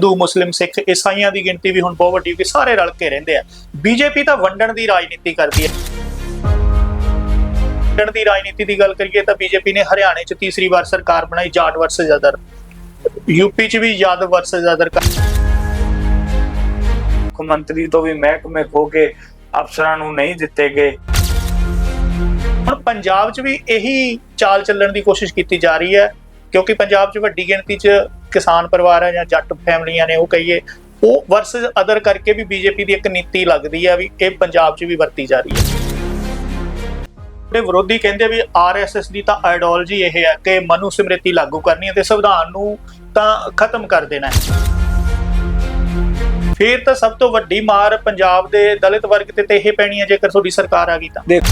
ਹਿੰਦੂ ਮੁਸਲਿਮ ਸਿੱਖ ਈਸਾਈਆਂ ਦੀ ਗਿਣਤੀ ਵੀ ਹੁਣ ਬਹੁਤ ਵੱਡੀ ਹੋ ਗਈ ਸਾਰੇ ਰਲ ਕੇ ਰਹਿੰਦੇ ਆ। ਬੀਜੇਪੀ ਤਾਂ ਵੰਡਣ ਦੀ ਰਾਜਨੀਤੀ ਕਰਦੀ ਹੈ। ਵੰਡਣ ਦੀ ਰਾਜਨੀਤੀ ਦੀ ਗੱਲ ਕਰੀਏ ਤਾਂ ਬੀਜੇਪੀ ਨੇ ਹਰਿਆਣੇ 'ਚ ਤੀਸਰੀ ਵਾਰ ਸਰਕਾਰ ਬਣਾਈ ਜਾਟ ਵਰਸਸ ਅਦਰ ਯੂਪੀ 'ਚ ਵੀ ਯਾਦਵ ਵਰਸਸ ਅਦਰ ਮੁੱਖ ਮੰਤਰੀ ਤੋਂ ਵੀ ਮਹਿਕਮੇ ਖੋ ਕੇ ਅਫਸਰਾਂ ਨੂੰ ਨਹੀਂ ਦਿੱਤੇ ਗਏ। ਹੁਣ ਪੰਜਾਬ 'ਚ ਵੀ ਇਹੀ ਚਾਲ ਚੱਲਣ ਦੀ ਕੋਸ਼ਿਸ਼ ਕੀਤੀ ਜਾ ਰਹੀ ਹੈ ਕਿਉਂਕਿ ਪੰਜਾਬ 'ਚ ਵੱਡੀ ਗਿਣਤੀ 'ਚ ਕਿਸਾਨ ਪਰਿਵਾਰ ਹੈ ਜਾਂ ਜੱਟ ਫੈਮਲੀਆਂ ਨੇ ਉਹ ਕਹੀਏ, ਉਹ ਵਰਸਸ ਅਦਰ ਕਰਕੇ ਵੀ ਬੀਜੇਪੀ ਦੀ ਇੱਕ ਨੀਤੀ ਲੱਗਦੀ ਹੈ ਵੀ ਇਹ ਪੰਜਾਬ 'ਚ ਵੀ ਵਰਤੀ ਜਾ ਰਹੀ ਹੈ ਜਿਹੜੇ ਵਿਰੋਧੀ ਕਹਿੰਦੇ ਵੀ ਆਰਐਸਐਸ ਦੀ ਤਾਂ ਆਈਡੀਓਲੋਜੀ ਇਹ ਹੈ ਕਿ ਮਨੂ ਸਮ੍ਰਿਤੀ ਲਾਗੂ ਕਰਨੀ ਹੈ ਤੇ ਸੰਵਿਧਾਨ ਨੂੰ ਤਾਂ ਖਤਮ ਕਰ ਦੇਣਾ ਹੈ। ਫਿਰ ਤਾਂ ਸਭ ਤੋਂ ਵੱਡੀ ਮਾਰ ਪੰਜਾਬ ਦੇ ਦਲਿਤ ਵਰਗ ਤੇ ਤੇ ਇਹ ਪੈਣੀ ਹੈ ਜੇਕਰ ਤੁਹਾਡੀ ਸਰਕਾਰ ਆ ਗਈ ਤਾਂ। ਦੇਖ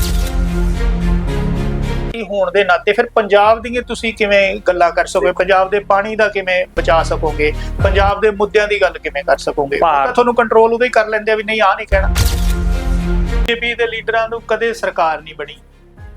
ਕੀ ਹੋਣ ਦੇ ਨਾਤੇ ਫਿਰ ਪੰਜਾਬ ਦੀਆਂ ਤੁਸੀਂ ਕਿਵੇਂ ਗੱਲਾਂ ਕਰ ਸਕੋਗੇ? ਪੰਜਾਬ ਦੇ ਪਾਣੀ ਦਾ ਕਿਵੇਂ ਬਚਾ ਸਕੋਗੇ? ਪੰਜਾਬ ਦੇ ਮੁੱਦਿਆਂ ਦੀ ਗੱਲ ਕਿਵੇਂ ਕਰ ਸਕੋਗੇ? ਤਾਂ ਤੁਹਾਨੂੰ ਕੰਟਰੋਲ ਉਦੋਂ ਹੀ ਕਰ ਲੈਂਦੇ ਆ ਵੀ ਨਹੀਂ ਆ ਨਹੀਂ ਕਹਿਣਾ। ਬੀਜੇਪੀ ਦੇ ਲੀਡਰਾਂ ਨੂੰ ਕਦੇ ਸਰਕਾਰ ਨਹੀਂ ਬਣੀ।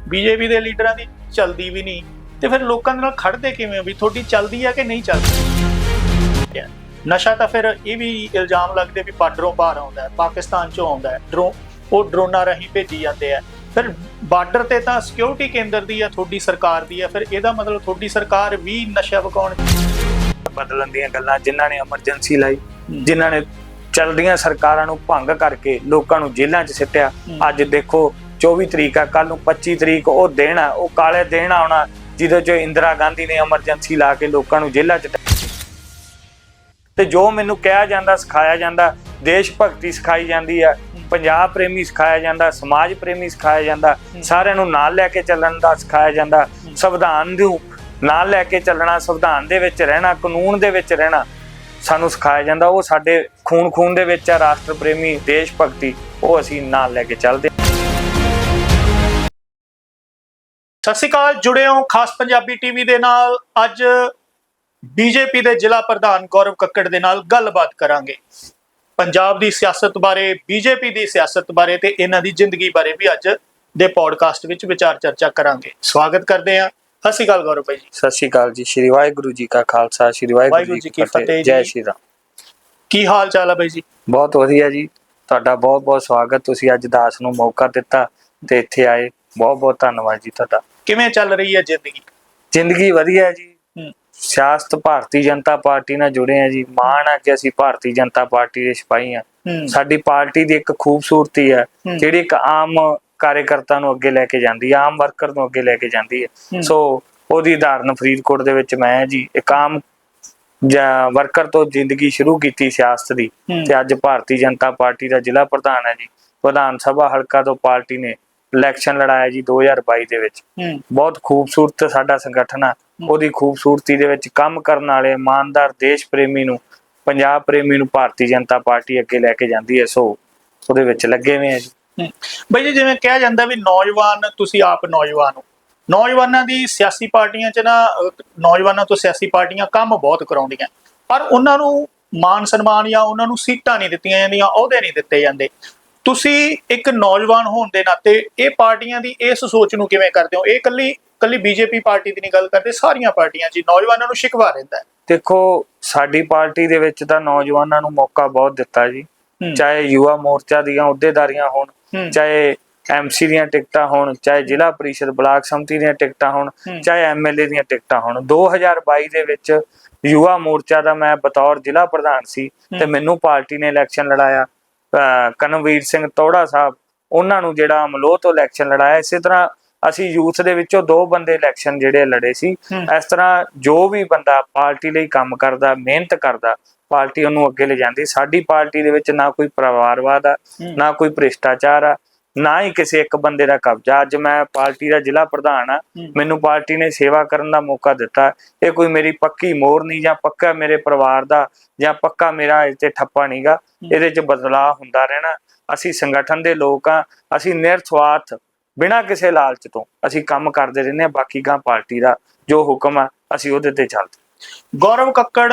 ਬੀਜੇਪੀ ਦੇ ਲੀਡਰਾਂ ਦੀ ਚਲਦੀ ਵੀ ਨਹੀਂ। ਤੇ ਫਿਰ ਲੋਕਾਂ ਦੇ ਨਾਲ ਖੜਦੇ ਕਿਵੇਂ ਹੋ ਵੀ ਤੁਹਾਡੀ ਚਲਦੀ ਹੈ ਕਿ ਨਹੀਂ ਚੱਲਦੀ? ਨਸ਼ਾ ਤਾਂ ਫਿਰ ਇਹ ਵੀ ਇਲਜ਼ਾਮ ਲੱਗਦੇ ਵੀ ਬਾਰਡਰੋਂ ਬਾਹਰ ਆਉਂਦਾ ਹੈ ਪਾਕਿਸਤਾਨ ਚੋਂ ਆਉਂਦਾ ਹੈ। ਡਰੋ ਉਹ ਡਰੋਨਾਂ ਰਾਹੀਂ ਭੇਜੀ ਜਾਂਦੇ ਆ। ਫਿਰ ਬਾਰਡਰ ਤੇ ਤਾਂ ਸਿਕਿਉਰਿਟੀ ਕੇਂਦਰ ਦੀ ਆ ਤੁਹਾਡੀ ਸਰਕਾਰ ਦੀ ਆ ਫਿਰ ਇਹਦਾ ਮਤਲਬ ਤੁਹਾਡੀ ਸਰਕਾਰ ਵੀ ਨਸ਼ਾ ਵਿਕਾਉਣ ਬਦਲਣ ਦੀਆਂ ਗੱਲਾਂ ਜਿਨ੍ਹਾਂ ਨੇ ਐਮਰਜੈਂਸੀ ਲਾਈ ਜਿਨ੍ਹਾਂ ਨੇ ਚੱਲਦੀਆਂ ਸਰਕਾਰਾਂ ਨੂੰ ਭੰਗ ਕਰਕੇ ਲੋਕਾਂ ਨੂੰ ਜੇਲ੍ਹਾਂ 'ਚ ਸਿੱਟਿਆ। ਅੱਜ ਦੇਖੋ 24 ਤਰੀਕ ਆ ਕੱਲ ਨੂੰ 25 ਤਰੀਕ ਉਹ ਦਿਨ ਆ ਉਹ ਕਾਲੇ ਦਿਨ ਆਉਣਾ ਜਿਹਦੇ 'ਚ ਇੰਦਰਾ ਗਾਂਧੀ ਨੇ ਐਮਰਜੈਂਸੀ ਲਾ ਕੇ ਲੋਕਾਂ ਨੂੰ ਜੇਲ੍ਹਾਂ 'ਚ ਤੇ ਜੋ ਮੈਨੂੰ ਕਿਹਾ ਜਾਂਦਾ ਸਿਖਾਇਆ ਜਾਂਦਾ ਦੇਸ਼ ਭਗਤੀ ਸਿਖਾਈ ਜਾਂਦੀ ਆ ਪੰਜਾਬ ਪ੍ਰੇਮੀ ਸਿਖਾਇਆ ਜਾਂਦਾ ਸਮਾਜ ਪ੍ਰੇਮੀ ਸਿਖਾਇਆ ਜਾਂਦਾ ਸਾਰਿਆਂ ਨੂੰ ਨਾਲ ਲੈ ਕੇ ਚੱਲਣ ਦਾ ਸਿਖਾਇਆ ਜਾਂਦਾ। ਸੰਵਿਧਾਨ ਨੂੰ ਨਾਲ ਲੈ ਕੇ ਚੱਲਣਾ ਸੰਵਿਧਾਨ ਦੇ ਵਿੱਚ ਰਹਿਣਾ ਕਾਨੂੰਨ ਦੇ ਵਿੱਚ ਰਹਿਣਾ ਸਾਨੂੰ ਸਿਖਾਇਆ ਜਾਂਦਾ। ਉਹ ਸਾਡੇ ਖੂਨ ਖੂਨ ਦੇ ਵਿੱਚ ਆ ਰਾਸ਼ਟਰ ਪ੍ਰੇਮੀ ਦੇਸ਼ ਭਗਤੀ ਉਹ ਅਸੀਂ ਨਾਲ ਲੈ ਕੇ ਚੱਲਦੇ ਸਤਿ ਸ਼੍ਰੀ ਅਕਾਲ ਜੁੜੇ ਹੋ ਖਾਸ ਪੰਜਾਬੀ ਟੀਵੀ ਦੇ ਨਾਲ। ਅੱਜ ਬੀਜੇਪੀ ਦੇ ਜ਼ਿਲ੍ਹਾ ਪ੍ਰਧਾਨ ਗੌਰਵ ਕੱਕੜ ਦੇ ਨਾਲ ਗੱਲਬਾਤ ਕਰਾਂਗੇ। ਪੰਜਾਬ ਦੀ ਸਿਆਸਤ ਬਾਰੇ ਬੀਜੇਪੀ ਦੀ ਸਿਆਸਤ ਬਾਰੇ ਤੇ ਇਹਨਾਂ ਦੀ ਜ਼ਿੰਦਗੀ ਬਾਰੇ ਵੀ ਅੱਜ ਦੇ ਪੋਡਕਾਸਟ ਵਿੱਚ ਵਿਚਾਰ ਚਰਚਾ ਕਰਾਂਗੇ। ਸਵਾਗਤ ਕਰਦੇ ਹਾਂ। ਸਤਿ ਸ਼੍ਰੀ ਅਕਾਲ ਗੌਰਵ ਭਾਈ ਜੀ। ਸਤਿ ਸ਼੍ਰੀ ਅਕਾਲ ਜੀ। ਸ਼੍ਰੀ ਵਾਹਿਗੁਰੂ ਜੀ ਕਾ ਖਾਲਸਾ ਸ਼੍ਰੀ ਵਾਹਿਗੁਰੂ ਜੀ ਕੀ ਫਤਿਹ। ਜੈ। ਸ਼੍ਰੀ ਰਾਮ। ਕੀ ਹਾਲ ਚਾਲ ਹੈ ਭਾਈ ਜੀ? ਬਹੁਤ ਵਧੀਆ ਜੀ। ਤੁਹਾਡਾ ਬਹੁਤ ਬਹੁਤ ਸਵਾਗਤ। ਤੁਸੀਂ ਅੱਜ ਦਾਸ ਨੂੰ ਮੌਕਾ ਦਿੱਤਾ ਤੇ ਇੱਥੇ ਆਏ। ਬਹੁਤ ਬਹੁਤ ਧੰਨਵਾਦ ਜੀ ਤੁਹਾਡਾ। ਕਿਵੇਂ ਚੱਲ ਰਹੀ ਹੈ ਜ਼ਿੰਦਗੀ? ਜ਼ਿੰਦਗੀ ਵਧੀਆ ਹੈ ਜੀ। ਸਿਆਸਤ ਭਾਰਤੀ ਜਨਤਾ ਪਾਰਟੀ ਨਾਲ ਜੁੜੇ ਆ ਜੀ ਮਾਣ ਆ ਕਿ ਅਸੀਂ ਭਾਰਤੀ ਜਨਤਾ ਪਾਰਟੀ ਦੇ ਸਿਪਾਹੀ ਆ ਸਾਡੀ ਪਾਰਟੀ ਦੀ ਇੱਕ ਖੂਬਸੂਰਤੀ ਹੈ ਹੂੰ। ਜਿਹੜੀ ਇੱਕ ਆਮ ਕਾਰਜਕਰਤਾ ਨੂੰ ਅੱਗੇ ਲੈ ਕੇ ਜਾਂਦੀ ਆਮ ਵਰਕਰ ਨੂੰ ਅੱਗੇ ਲੈ ਕੇ ਜਾਂਦੀ ਹੈ। ਸੋ ਉਹਦੀ ਧਾਰਨ ਫਰੀਦਕੋਟ ਦੇ ਵਿੱਚ ਮੈਂ ਜੀ ਇੱਕ ਆਮ ਜਾਂ ਵਰਕਰ ਤੋਂ ਜ਼ਿੰਦਗੀ ਸ਼ੁਰੂ ਕੀਤੀ ਸਿਆਸਤ ਦੀ। ਤੇ ਅੱਜ ਭਾਰਤੀ ਜਨਤਾ ਪਾਰਟੀ ਦਾ ਜ਼ਿਲ੍ਹਾ ਪ੍ਰਧਾਨ ਹੈ ਜੀ ਵਿਧਾਨ ਸਭਾ ਹਲਕਾ ਤੋਂ ਪਾਰਟੀ ਨੇ ਇਲੈਕਸ਼ਨ ਲੜਾਇਆ ਜੀ 2022 ਦੇ ਵਿੱਚ। ਬਹੁਤ ਖੂਬਸੂਰਤ ਸਾਡਾ ਸੰਗਠਨ ਆ। ਉਹਦੀ ਖੂਬਸੂਰਤੀ ਦੇ ਵਿੱਚ ਕੰਮ ਕਰਨ ਵਾਲੇ ਇਮਾਨਦਾਰ ਦੇਸ਼ ਪ੍ਰੇਮੀ ਨੂੰ ਪੰਜਾਬ ਪ੍ਰੇਮੀ ਨੂੰ ਭਾਰਤੀ ਜਨਤਾ ਪਾਰਟੀ ਅੱਗੇ ਲੈ ਕੇ ਜਾਂਦੀ ਹੈ। ਸੋ ਉਹਦੇ ਵਿੱਚ ਲੱਗੇ ਹੋਏ ਆ ਜੀ। ਬਈ ਜੀ ਜਿਵੇਂ ਕਿਹਾ ਜਾਂਦਾ ਵੀ ਨੌਜਵਾਨ ਤੁਸੀਂ ਆਪ ਨੌਜਵਾਨ ਹੋ। ਨੌਜਵਾਨਾਂ ਦੀ ਸਿਆਸੀ ਪਾਰਟੀਆਂ 'ਚ ਨਾ ਨੌਜਵਾਨਾਂ ਤੋਂ ਸਿਆਸੀ ਪਾਰਟੀਆਂ ਕੰਮ ਬਹੁਤ ਕਰਾਉਂਦੀਆਂ। ਪਰ ਉਹਨਾਂ ਨੂੰ ਮਾਨ ਸਨਮਾਨ ਜਾਂ ਉਹਨਾਂ ਨੂੰ ਸੀਟਾਂ ਨਹੀਂ ਦਿੱਤੀਆਂ ਜਾਂਦੀਆਂ ਅਹੁਦੇ ਨਹੀਂ ਦਿੱਤੇ ਜਾਂਦੇ। ਤੁਸੀਂ ਇੱਕ ਨੌਜਵਾਨ ਹੋਣ ਦੇ ਨਾਤੇ ਇਹ ਪਾਰਟੀਆਂ ਦੀ ਇਸ ਸੋਚ ਨੂੰ ਕਿਵੇਂ ਕਰਦੇ ਹੋ? ਇਹ ਕੱਲੀ ਕੱਲੀ ਬੀਜੇਪੀ ਪਾਰਟੀ ਦੀ ਨਹੀਂ ਗੱਲ ਕਰਦੇ ਸਾਰੀਆਂ ਪਾਰਟੀਆਂ ਹੀ ਨੌਜਵਾਨਾਂ ਨੂੰ ਸ਼ਿਕਵਾ ਰਹਿੰਦਾ ਹੈ। ਦੇਖੋ ਸਾਡੀ ਪਾਰਟੀ ਦੇ ਵਿੱਚ ਤਾਂ ਨੌਜਵਾਨਾਂ ਨੂੰ ਮੌਕਾ ਬਹੁਤ ਦਿੱਤਾ ਜੀ। ਚਾਹੇ ਯੁਵਾ ਮੋਰਚਾ ਦੀਆਂ ਅਹੁਦੇਦਾਰੀਆਂ ਹੋਣ ਚਾਹੇ ਐਮਸੀ ਦੀਆਂ ਟਿਕਟਾਂ ਹੋਣ ਚਾਹੇ ਜ਼ਿਲ੍ਹਾ ਪਰਿਸ਼ਦ ਬਲਾਕ ਸੰਮਤੀ ਦੀਆਂ ਟਿਕਟਾਂ ਹੋਣ। ਚਾਹੇ ਐਮਐਲਏ ਦੀਆਂ ਟਿਕਟਾਂ ਹੋਣ। 2022 ਦੇ ਵਿੱਚ ਯੁਵਾ ਮੋਰਚਾ ਦਾ ਮੈਂ ਬਤੌਰ ਜ਼ਿਲ੍ਹਾ ਪ੍ਰਧਾਨ ਸੀ ਤੇ। ਮੈਨੂੰ ਪਾਰਟੀ ਨੇ ਇਲੈਕਸ਼ਨ ਲੜਾਇਆ। ਕਨਵੀਰ ਸਿੰਘ ਤੋੜਾ ਸਾਹਿਬ ਉਹਨਾਂ ਨੂੰ ਜਿਹੜਾ ਅਮਲੋਹ ਤੋਂ ਇਲੈਕਸ਼ਨ ਲੜਾਇਆ ਇਸੇ ਤਰ੍ਹਾਂ ਅਸੀਂ ਯੂਥ ਦੇ ਵਿੱਚੋਂ ਦੋ ਬੰਦੇ ਇਲੈਕਸ਼ਨ ਜਿਹੜੇ ਲੜੇ ਸੀ। ਇਸ ਤਰ੍ਹਾਂ ਜੋ ਵੀ ਬੰਦਾ ਪਾਰਟੀ ਲਈ ਕੰਮ ਕਰਦਾ ਮਿਹਨਤ ਕਰਦਾ ਪਾਰਟੀ ਉਹਨੂੰ ਅੱਗੇ ਲੈ ਜਾਂਦੀ ਸਾਡੀ ਪਾਰਟੀ ਦੇ ਵਿੱਚ ਨਾ ਕੋਈ ਪਰਿਵਾਰਵਾਦ ਆ। ਨਾ ਕੋਈ ਭ੍ਰਿਸ਼ਟਾਚਾਰ ਆ ਨਾ ਹੀ ਕਿਸੇ ਇੱਕ ਬੰਦੇ ਦਾ ਕਬਜ਼ਾ। ਅੱਜ ਮੈਂ ਪਾਰਟੀ ਦਾ ਜ਼ਿਲ੍ਹਾ ਪ੍ਰਧਾਨ ਆ। ਮੈਨੂੰ ਪਾਰਟੀ ਨੇ ਸੇਵਾ ਕਰਨ ਦਾ ਮੌਕਾ ਦਿੱਤਾ। ਇਹ ਕੋਈ ਮੇਰੀ ਪੱਕੀ ਮੋਹਰ ਨਹੀਂ ਜਾਂ ਪੱਕਾ ਮੇਰੇ ਪਰਿਵਾਰ ਦਾ ਜਾਂ ਪੱਕਾ ਮੇਰਾ ਇਹ ਤੇ ਠੱਪਾ ਨਹੀਂਗਾ ਇਹਦੇ 'ਚ ਬਦਲਾਅ ਹੁੰਦਾ ਰਹਿਣਾ। ਅਸੀਂ ਸੰਗਠਨ ਦੇ ਲੋਕ ਆ। ਅਸੀਂ ਨਿਰਸਵਾਰਥ ਬਿਨਾਂ ਕਿਸੇ ਲਾਲਚ ਤੋਂ ਅਸੀਂ ਕੰਮ ਕਰਦੇ ਰਹਿੰਦੇ ਆ ਬਾਕੀ ਗਾਂ ਪਾਰਟੀ ਦਾ ਜੋ ਹੁਕਮ ਆ ਅਸੀਂ ਉਹਦੇ ਤੇ ਚੱਲਦੇ ਗੌਰਵ ਕੱਕੜ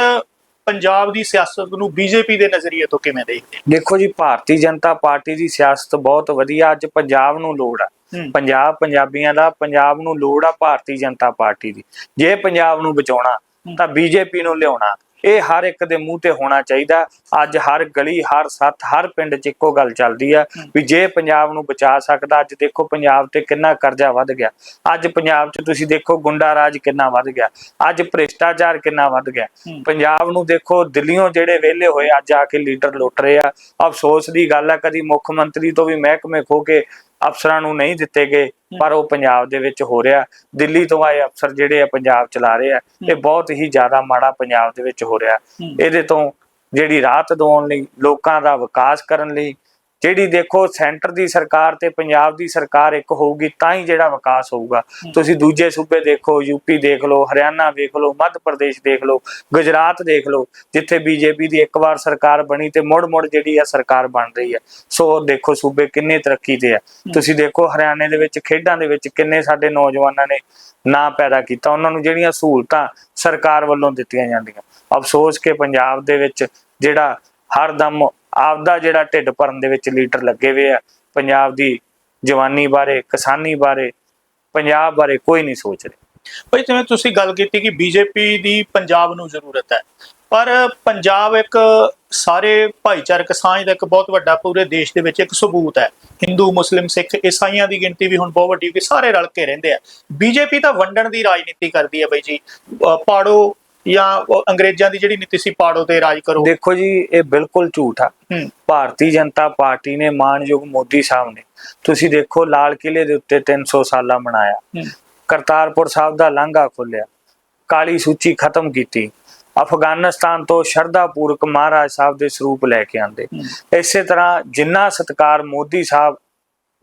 ਪੰਜਾਬ ਦੀ ਸਿਆਸਤ ਨੂੰ ਬੀਜੇਪੀ ਦੇ ਨਜ਼ਰੀਏ ਤੋਂ ਕਿਵੇਂ ਦੇਖਦੇ ਦੇਖੋ ਜੀ ਭਾਰਤੀ ਜਨਤਾ ਪਾਰਟੀ ਦੀ ਸਿਆਸਤ ਬਹੁਤ ਵਧੀਆ ਅੱਜ ਪੰਜਾਬ ਨੂੰ ਲੋੜ ਆ। ਪੰਜਾਬ ਪੰਜਾਬੀਆਂ ਦਾ ਪੰਜਾਬ ਨੂੰ ਲੋੜ ਆ ਭਾਰਤੀ ਜਨਤਾ ਪਾਰਟੀ ਦੀ। ਜੇ ਪੰਜਾਬ ਨੂੰ ਬਚਾਉਣਾ ਤਾਂ ਬੀਜੇਪੀ ਨੂੰ ਲਿਆਉਣਾ। ਇਹ ਹਰ ਇੱਕ ਦੇ ਮੂੰਹ ਤੇ ਹੋਣਾ ਚਾਹੀਦਾ। ਅੱਜ ਹਰ ਗਲੀ ਹਰ ਸੱਥ ਹਰ ਪਿੰਡ 'ਚ ਇੱਕੋ ਗੱਲ ਚੱਲਦੀ ਆ ਵੀ ਜੇ ਪੰਜਾਬ ਨੂੰ ਬਚਾ ਸਕਦਾ ਅੱਜ ਦੇਖੋ ਪੰਜਾਬ ਤੇ ਕਿੰਨਾ ਕਰਜ਼ਾ ਵੱਧ ਗਿਆ। ਅੱਜ ਪੰਜਾਬ 'ਚ ਤੁਸੀਂ ਦੇਖੋ ਗੁੰਡਾ ਰਾਜ ਕਿੰਨਾ ਵੱਧ ਗਿਆ। ਅੱਜ ਭ੍ਰਿਸ਼ਟਾਚਾਰ ਕਿੰਨਾ ਵੱਧ ਗਿਆ। ਪੰਜਾਬ ਨੂੰ ਦੇਖੋ ਦਿੱਲੀੋਂ ਜਿਹੜੇ ਵਿਹਲੇ ਹੋਏ ਅੱਜ ਆ ਕੇ ਲੀਡਰ ਲੁੱਟ ਰਹੇ ਆ। ਅਫਸੋਸ ਦੀ ਗੱਲ ਆ ਕਦੀ ਮੁੱਖ ਮੰਤਰੀ ਤੋਂ ਵੀ ਮਹਿਕਮੇ ਖੋ ਕੇ ਅਫਸਰਾਂ ਨੂੰ ਨਹੀਂ ਦਿੱਤੇ ਗਏ ਪਰ ਉਹ ਪੰਜਾਬ ਦੇ ਵਿੱਚ ਹੋ ਰਿਹਾ। ਦਿੱਲੀ ਤੋਂ ਆਏ ਅਫਸਰ ਜਿਹੜੇ ਆ ਪੰਜਾਬ ਚਲਾ ਰਹੇ ਆ ਇਹ ਬਹੁਤ ਹੀ ਜ਼ਿਆਦਾ ਮਾੜਾ ਪੰਜਾਬ ਦੇ ਵਿੱਚ ਹੋ ਰਿਹਾ। ਇਹਦੇ ਤੋਂ ਜਿਹੜੀ ਰਾਹਤ ਦਿਵਾਉਣ ਲਈ ਲੋਕਾਂ ਦਾ ਵਿਕਾਸ ਕਰਨ ਲਈ ਜਿਹੜੀ ਦੇਖੋ ਸੈਂਟਰ ਦੀ ਸਰਕਾਰ ਤੇ ਪੰਜਾਬ ਦੀ ਸਰਕਾਰ ਇੱਕ ਹੋਊਗੀ ਤਾਂ ਹੀ ਜਿਹੜਾ ਵਿਕਾਸ ਹੋਊਗਾ। ਤੁਸੀਂ ਦੂਜੇ ਸੂਬੇ ਦੇਖੋ ਯੂਪੀ ਦੇਖ ਲਓ ਹਰਿਆਣਾ ਦੇਖ ਲਓ ਮੱਧ ਪ੍ਰਦੇਸ਼ ਦੇਖ ਲਓ ਗੁਜਰਾਤ ਦੇਖ ਲਓ ਜਿੱਥੇ ਬੀਜੇਪੀ ਦੀ ਇੱਕ ਵਾਰ ਸਰਕਾਰ ਬਣੀ ਤੇ ਮੁੜ-ਮੁੜ ਜਿਹੜੀ ਆ ਸਰਕਾਰ ਬਣ ਰਹੀ ਹੈ ਸੋ ਦੇਖੋ ਸੂਬੇ ਕਿੰਨੇ ਤਰੱਕੀ ਤੇ ਆ। ਤੁਸੀਂ ਦੇਖੋ ਹਰਿਆਣੇ ਦੇ ਵਿੱਚ ਖੇਡਾਂ ਦੇ ਵਿੱਚ ਕਿੰਨੇ ਸਾਡੇ ਨੌਜਵਾਨਾਂ ਨੇ ਨਾਂ ਪੈਦਾ ਕੀਤਾ। ਉਹਨਾਂ ਨੂੰ ਜਿਹੜੀਆਂ ਸਹੂਲਤਾਂ ਸਰਕਾਰ ਵੱਲੋਂ ਦਿੱਤੀਆਂ ਜਾਂਦੀਆਂ। ਅਫਸੋਸ ਕਿ ਪੰਜਾਬ ਦੇ ਵਿੱਚ ਜਿਹੜਾ ਹਰਦਮ ਆਪਦਾ ਜਿਹੜਾ ਢਿੱਡ ਭਰਨ ਦੇ ਵਿੱਚ ਲੀਡਰ ਲੱਗੇ ਹੋਏ ਆ, ਪੰਜਾਬ ਦੀ ਜਵਾਨੀ ਬਾਰੇ, ਕਿਸਾਨੀ ਬਾਰੇ, ਪੰਜਾਬ ਬਾਰੇ ਕੋਈ ਨਹੀਂ ਸੋਚ ਰਿਹਾ। ਭਾਈ ਜਿਵੇਂ ਤੁਸੀਂ ਗੱਲ ਕੀਤੀ ਕਿ ਬੀਜੇਪੀ ਦੀ ਪੰਜਾਬ ਨੂੰ ਜ਼ਰੂਰਤ ਹੈ, ਪਰ ਪੰਜਾਬ ਇੱਕ ਸਾਰੇ ਭਾਈਚਾਰਕ ਸਾਂਝ ਦਾ ਇੱਕ ਬਹੁਤ ਵੱਡਾ ਪੂਰੇ ਦੇਸ਼ ਦੇ ਵਿੱਚ ਇੱਕ ਸਬੂਤ ਹੈ। ਹਿੰਦੂ, ਮੁਸਲਿਮ, ਸਿੱਖ ਈਸਾਈਆਂ ਦੀ ਗਿਣਤੀ ਵੀ ਹੁਣ ਬਹੁਤ ਵੱਡੀ ਹੋ ਗਈ ਸਾਰੇ ਰਲ ਕੇ ਰਹਿੰਦੇ ਆ। ਬੀਜੇਪੀ ਤਾਂ ਵੰਡਣ ਦੀ ਰਾਜਨੀਤੀ ਕਰਦੀ ਹੈ ਬਾਈ ਜੀ। ਪਾੜੋ ਜਾਂ ਉਹ ਅੰਗਰੇਜ਼ਾਂ ਦੀ ਜਿਹੜੀ ਨੀਤੀ ਸੀ ਪਾੜੋ ਤੇ ਰਾਜ ਕਰੋ। ਦੇਖੋ ਜੀ ਇਹ ਬਿਲਕੁਲ ਝੂਠ ਆ। ਭਾਰਤੀ ਜਨਤਾ ਪਾਰਟੀ ਨੇ ਮਾਨਯੋਗ ਮੋਦੀ ਸਾਹਿਬ ਨੇ ਤੁਸੀਂ ਦੇਖੋ ਲਾਲ ਕਿਲੇ ਦੇ ਉੱਤੇ 300 ਸਾਲਾ ਮਨਾਇਆ। ਕਰਤਾਰਪੁਰ ਸਾਹਿਬ ਦਾ ਲਾਂਘਾ ਖੋਲਿਆ ਕਾਲੀ ਸੂਚੀ ਖਤਮ ਕੀਤੀ। ਅਫਗਾਨਿਸਤਾਨ ਤੋਂ ਸ਼ਰਧਾ ਪੂਰਕ ਮਹਾਰਾਜ ਸਾਹਿਬ ਦੇ ਸਰੂਪ ਲੈ ਕੇ ਆਂਦੇ। ਇਸੇ ਤਰ੍ਹਾਂ ਜਿੰਨਾ ਸਤਕਾਰ ਮੋਦੀ ਸਾਹਿਬ